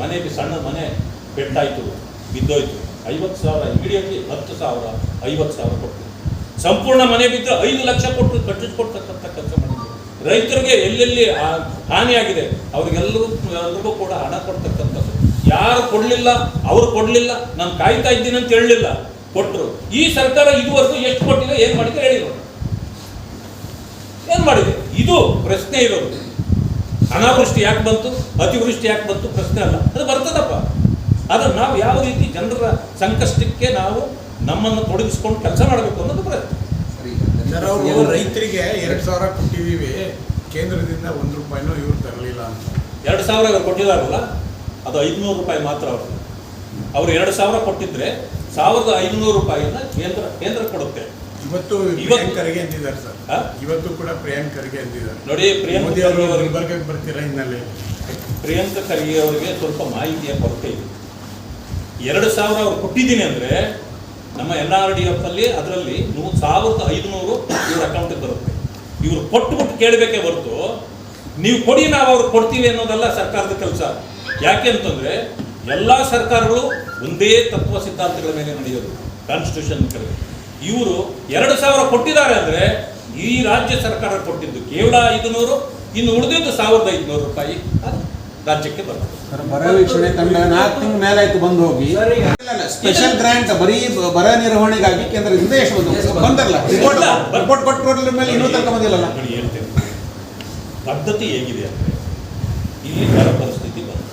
ಮನೆಗೆ ಮನೆ ಸಣ್ಣ ಮನೆ ಬೆಟ್ಟಾಯಿತು ಬಿದ್ದೋಯ್ತು. ಐವತ್ತು ಸಾವಿರ ಇಮಿಡಿಯೇಟ್ಲಿ ಹತ್ತು ಸಾವಿರ. ಐವತ್ತು ಸಾವಿರ ಕೊಟ್ಟು ಸಂಪೂರ್ಣ ಮನೆ ಬಿದ್ದು ಐದು ಲಕ್ಷ ಕೊಟ್ಟು ಕಟ್ಟಿಸ್ಕೊಡ್ತಕ್ಕಂಥ ಕೆಲಸ ಮಾಡಿದ್ರು. ರೈತರಿಗೆ ಎಲ್ಲೆಲ್ಲಿ ಹಾನಿಯಾಗಿದೆ ಅವ್ರಿಗೆಲ್ಲರೂ ಎಲ್ರಿಗೂ ಕೂಡ ಹಣ ಕೊಡ್ತಕ್ಕಂಥದ್ದು. ಯಾರು ಕೊಡಲಿಲ್ಲ, ಅವರು ಕೊಡಲಿಲ್ಲ, ನಾನು ಕಾಯ್ತಾ ಇದ್ದೀನಿ ಅಂತ ಹೇಳಲಿಲ್ಲ. ಕೊಟ್ಟರು ಈ ಸರ್ಕಾರ ಇದುವರೆಗೂ ಎಷ್ಟು ಕೊಟ್ಟಿದೆ, ಏನು ಮಾಡಿದೆ ಹೇಳಿದ್ರು. ಏನು ಮಾಡಿದೆ? ಇದು ಪ್ರಶ್ನೆ ಇರೋದು. ಅನಾವೃಷ್ಟಿ ಯಾಕೆ ಬಂತು? ಅತಿವೃಷ್ಟಿ ಯಾಕೆ ಬಂತು? ಪ್ರಶ್ನೆ ಅಲ್ಲ. ಅದು ಬರ್ತದಪ್ಪ. ಅದು ನಾವು ಯಾವ ರೀತಿ ಜನರ ಸಂಕಷ್ಟಕ್ಕೆ ನಾವು ನಮ್ಮನ್ನು ತೊಡಗಿಸ್ಕೊಂಡು ಕೆಲಸ ಮಾಡಬೇಕು ಅನ್ನೋದು ಪ್ರಯತ್ನ. ರೈತರಿಗೆ ಎರಡು ಸಾವಿರ ಕೊಟ್ಟಿದ್ದೀವಿ. ಕೇಂದ್ರದಿಂದ ಒಂದು ರೂಪಾಯಿನೂ ಇವ್ರು ತರಲಿಲ್ಲ ಅಂತ. ಎರಡು ಸಾವಿರ ಇವ್ರು ಕೊಟ್ಟಿದಾರಲ್ಲ ಅದು ಐದುನೂರು ರೂಪಾಯಿ ಮಾತ್ರ ಅವರು. ಅವರು ಎರಡು ಸಾವಿರ ಕೊಟ್ಟಿದ್ರೆ ಸಾವಿರದ ಐದುನೂರು ರೂಪಾಯಿನ ಕೇಂದ್ರ ಕೇಂದ್ರ ಕೊಡುತ್ತೆ. ಇವತ್ತು ಇವತ್ತು- ಪ್ರಿಯಾಂಕರ್ಗೆ ಅಂದಿದ್ದಾರೆ ಸರ್. ಆ? ಇವತ್ತು ಕೂಡ ಪ್ರಿಯಾಂಕರಿಗೆ ಅಂದಿದ್ದಾರೆ ನೋಡಿ ಪ್ರಿಯಾಂಕ ಗುಲ್ಬರ್ಗಕ್ಕೆ ಬರ್ತೀರಾ ಹಿನ್ನೆಲೆ ಪ್ರಿಯಾಂಕ ಖರ್ಗೆ ಅವರಿಗೆ ಸ್ವಲ್ಪ ಮಾಹಿತಿಯ ಕೊರತೆ ಇದೆ. ಎರಡು ಸಾವಿರ ಅವ್ರು ಕೊಟ್ಟಿದ್ದೀನಿ ಅಂದರೆ ನಮ್ಮ ಎನ್ ಆರ್ ಡಿ ಎಫ್ ಅಲ್ಲಿ ಅದರಲ್ಲಿ ನೂ ಸಾವಿರದ ಐದುನೂರು ಇವ್ರ ಅಕೌಂಟಿಗೆ ಬರುತ್ತೆ. ಇವರು ಕೊಟ್ಟುಬಿಟ್ಟು ಕೇಳಬೇಕೇ ಹೊರತು ನೀವು ಕೊಡಿ ನಾವು ಅವ್ರಿಗೆ ಕೊಡ್ತೀವಿ ಅನ್ನೋದಲ್ಲ ಸರ್ಕಾರದ ಕೆಲಸ. ಯಾಕೆ ಅಂತಂದ್ರೆ ಎಲ್ಲ ಸರ್ಕಾರಗಳು ಒಂದೇ ತತ್ವ ಸಿದ್ಧಾಂತಗಳ ಮೇಲೆ ನಡೆಯೋದು ಕಾನ್ಸ್ಟಿಟ್ಯೂಷನ್ ಕಡೆ. ಇವರು ಎರಡು ಸಾವಿರ ಕೊಟ್ಟಿದ್ದಾರೆ ಅಂದರೆ ಈ ರಾಜ್ಯ ಸರ್ಕಾರ ಕೊಟ್ಟಿದ್ದು ಕೇವಲ ಐದುನೂರು, ಇನ್ನು ಉಳಿದಿದ್ದು ಸಾವಿರದ ಐದುನೂರು ರೂಪಾಯಿ. ಅದು ರಾಜ್ಯಕ್ಕೆ ಬರ್ತದೆ. ಬರ ವೀಕ್ಷಣೆ ತಂಡ ನಾಲ್ಕು ತಿಂಗಳ ಮೇಲೆ ಆಯ್ತು ಬಂದು ಹೋಗಿ. ಸ್ಪೆಷಲ್ ಗ್ರಾಂಟ್ ಬರೀ ಬರ ನಿರ್ವಹಣೆಗಾಗಿ ಕೇಂದ್ರದಿಂದ ಎಷ್ಟು ಬಂದು ಬಂದಲ್ಲ ರಿಪೋರ್ಟ್ ಕೊಟ್ಟು ಮೇಲೆ ಇನ್ನೂ ತನಕ ಬಂದಿಲ್ಲಲ್ಲ ಹೇಳ್ತೇನೆ. ಪದ್ಧತಿ ಹೇಗಿದೆ ಅಂದರೆ ಇಲ್ಲಿ ಬರ ಪರಿಸ್ಥಿತಿ ಬಂತು.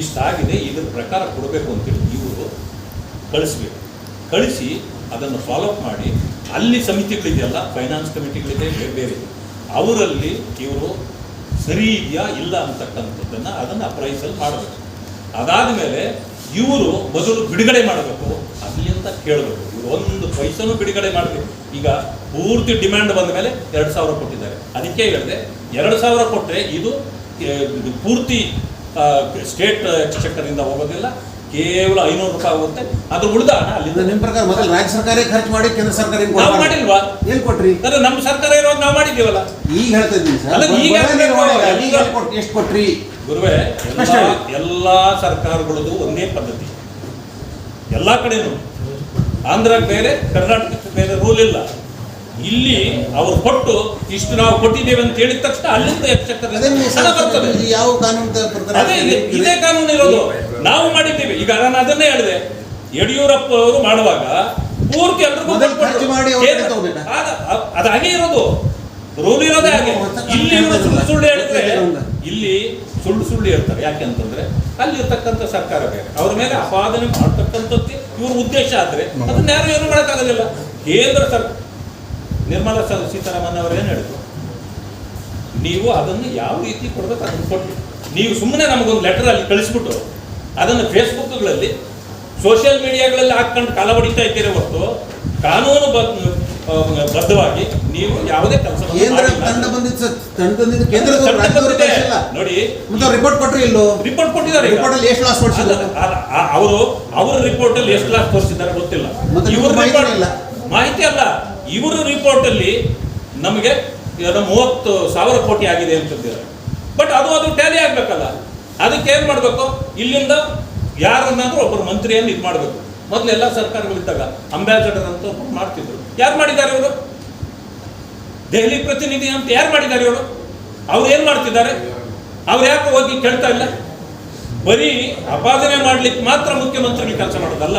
ಇಷ್ಟಾಗಿದೆ ಇದ್ರ ಪ್ರಕಾರ ಕೊಡಬೇಕು ಅಂತೇಳಿ ಇವರು ಕಳಿಸ್ಬೇಕು. ಕಳಿಸಿ ಅದನ್ನು ಫಾಲೋಅಪ್ ಮಾಡಿ ಅಲ್ಲಿ ಸಮಿತಿಗಳಿದೆಯಲ್ಲ ಫೈನಾನ್ಸ್ ಕಮಿಟಿಗಳಿದೆ ಬೇರೆ ಬೇರೆ. ಅವರಲ್ಲಿ ಇವರು ಸರಿ ಇದೆಯಾ ಇಲ್ಲ ಅಂತಕ್ಕಂಥದ್ದನ್ನು ಅದನ್ನು ಅಪ್ರೈಸಲ್ ಮಾಡಬೇಕು. ಅದಾದ ಮೇಲೆ ಇವರು ಮೊದಲು ಬಿಡುಗಡೆ ಮಾಡಬೇಕು. ಅಲ್ಲಿ ಅಂತ ಕೇಳಬೇಕು. ಇವರು ಒಂದು ಪೈಸನೂ ಬಿಡುಗಡೆ ಮಾಡಬೇಕು. ಈಗ ಪೂರ್ತಿ ಡಿಮ್ಯಾಂಡ್ ಬಂದ ಮೇಲೆ ಎರಡು ಸಾವಿರ ಕೊಟ್ಟಿದ್ದಾರೆ. ಅದಕ್ಕೆ ಹೇಳಿದೆ, ಎರಡು ಸಾವಿರ ಕೊಟ್ಟರೆ ಇದು ಪೂರ್ತಿ ಸ್ಟೇಟ್ ಎಕ್ಸ್ಚೆಕ್ಕರಿಂದ ಹೋಗೋದಿಲ್ಲ ಕೇವಲ ಐನೂರು ರೂಪಾಯಿ ಆಗುತ್ತೆ. ಅದು ಉಳಿದ ಹಣ ಅಲ್ಲಿಂದ ನಿಮ್ ಪ್ರಕಾರ ಮೊದಲು ರಾಜ್ಯ ಸರ್ಕಾರ ಖರ್ಚು ಮಾಡಿ ಕೇಂದ್ರ ಸರ್ಕಾರ ನಾವು ಮಾಡಿಲ್ವಾ? ಏನ್ ಕೊಟ್ರಿ? ಅಂದ್ರೆ ನಮ್ಮ ಸರ್ಕಾರ ಇರೋದು ನಾವು ಮಾಡಿದ್ದೀವಲ್ಲ. ಈಗ ಹೇಳ್ತಾ ಇದ್ದೀನಿ ಸರ್. ಎಷ್ಟ್ ಕೊಟ್- ಎಷ್ಟು ಕೊಟ್ರಿ? ಗುರುವೆ ಎಲ್ಲಾ. ಸರ್ಕಾರಗಳದ್ದು ಒಂದೇ ಪದ್ಧತಿ. ಎಲ್ಲ ಕಡೆನೂ. ಆಂಧ್ರಕ್ಕೆ ಬೇರೆ ಕರ್ನಾಟಕಕ್ಕೆ ಬೇರೆ ರೂಲ್ ಇಲ್ಲ. ಇಲ್ಲಿ ಅವ್ರು ಕೊಟ್ಟು ಇಷ್ಟು ನಾವು ಕೊಟ್ಟಿದ್ದೇವೆ ಅಂತ ಹೇಳಿದ ತಕ್ಷಣ ಅಲ್ಲಿಂದ ಎಚ್ಚೆತ್ತರೆ ಯಾವ ಕಾನೂನು ಅದೇ ಇದೇ ಕಾನೂನು ಇರೋದು. ನಾವು ಮಾಡಿದ್ದೀವಿ. ಈಗ ನಾನು ಅದನ್ನೇ ಹೇಳಿದೆ. ಯಡಿಯೂರಪ್ಪ ಅವರು ಮಾಡುವಾಗ ಪೂರ್ತಿ ಎಲ್ರಿಗೂ ಅದ- ಹಾಗೆ ಇರೋದು. ರೂಲ್ ಇರೋದೇ ಹಾಗೆ. ಇಲ್ಲಿ ಸುಳ್ಳು ಸುಳ್ಳು ಹೇಳಿದ್ರೆ ಇಲ್ಲಿ ಸುಳ್ಳು ಸುಳ್ಳು ಹೇಳ್ತಾರೆ. ಯಾಕೆ ಅಂತಂದ್ರೆ ಅಲ್ಲಿ ಇರ್ತಕ್ಕಂಥ ಸರ್ಕಾರ ಬೇರೆ. ಅವ್ರ ಮೇಲೆ ಅಪಾದನೆ ಮಾಡ್ತಕ್ಕಂಥದ್ದು ಇವ್ರ ಉದ್ದೇಶ ಆದ್ರೆ ಅದನ್ನ ಯಾರು ಏನು ಮಾಡೋಕ್ಕಾಗೋದಿಲ್ಲ ಕೇಂದ್ರ ಸರ್ ನಿರ್ಮಲಾ ಸೀತಾರಾಮನ್ ಅವರು ಏನು ಹೇಳಿದ್ರು? ನೀವು ಅದನ್ನು ಯಾವ ರೀತಿ ಕೊಡ್ಬೇಕು ಅದನ್ನು ಕೊಟ್ಟು ನೀವು ಸುಮ್ಮನೆ ನಮಗೊಂದು ಲೆಟರ್ ಅಲ್ಲಿ ಕಳಿಸ್ಬಿಟ್ಟು ಅದನ್ನು ಫೇಸ್ಬುಕ್ಗಳಲ್ಲಿ ಸೋಷಿಯಲ್ ಮೀಡಿಯಾಗಳಲ್ಲಿ ಹಾಕ್ಕೊಂಡು ಕಾಲ ಹೊಡಿತಾ ಇದ್ದೀರಿ ಹೊರತು ಕಾನೂನು ಬದ್ಧ- ಬದ್ಧವಾಗಿ ನೀವು ಯಾವುದೇ ಕೆಲಸ ನೋಡಿ ರಿಪೋರ್ಟ್ ಕೊಟ್ಟರು ಇಲ್ಲೋ? ರಿಪೋರ್ಟ್ ಕೊಟ್ಟಿದ್ದಾರೆ ರಿಪೋರ್ಟ್ ಅಲ್ಲಿ ಎಷ್ಟು ಲಾಸ್ ಅವರು ಅವರ ರಿಪೋರ್ಟ್ ಅಲ್ಲಿ ಎಷ್ಟು ಲಾಸ್ ತೋರಿಸಿದ್ದಾರೆ ಗೊತ್ತಿಲ್ಲ. ಇವ್ರ ಮಾಹಿತಿ ಇಲ್ಲ. ಮಾಹಿತಿ ಅಲ್ಲ. ಇವರ ರಿಪೋರ್ಟ್ ಅಲ್ಲಿ ನಮಗೆ ಮೂವತ್ತು ಸಾವಿರ ಕೋಟಿ ಆಗಿದೆ ಅಂತಿದ್ದಾರೆ. ಬಟ್ ಅದು ಅದು ಟ್ಯಾಲಿ ಆಗ್ಬೇಕಲ್ಲ. ಅದಕ್ಕೆ ಏನು ಮಾಡ್ಬೇಕು? ಇಲ್ಲಿಂದ ಯಾರನ್ನಾದ್ರೂ ಒಬ್ಬರು ಮಂತ್ರಿಯನ್ನು ಇದು ಮಾಡಬೇಕು. ಮೊದಲು ಎಲ್ಲ ಸರ್ಕಾರಗಳಿದ್ದಾಗ ಅಂಬಾಸಡರ್ ಅಂತ ಒಬ್ಬರು ಮಾಡ್ತಿದ್ರು. ಯಾರು ಮಾಡಿದ್ದಾರೆ ಇವರು? ದೆಹಲಿ ಪ್ರತಿನಿಧಿ ಅಂತ ಯಾರು ಮಾಡಿದ್ದಾರೆ ಇವರು? ಅವ್ರು ಏನು ಮಾಡ್ತಿದ್ದಾರೆ? ಅವ್ರು ಯಾಕೆ ಹೋಗಿ ಕೇಳ್ತಾ ಇಲ್ಲ? ಬರೀ ಅಪಾದನೆ ಮಾಡ್ಲಿಕ್ಕೆ ಮಾತ್ರ ಮುಖ್ಯಮಂತ್ರಿಗಳು ಕೆಲಸ ಮಾಡೋದಲ್ಲ.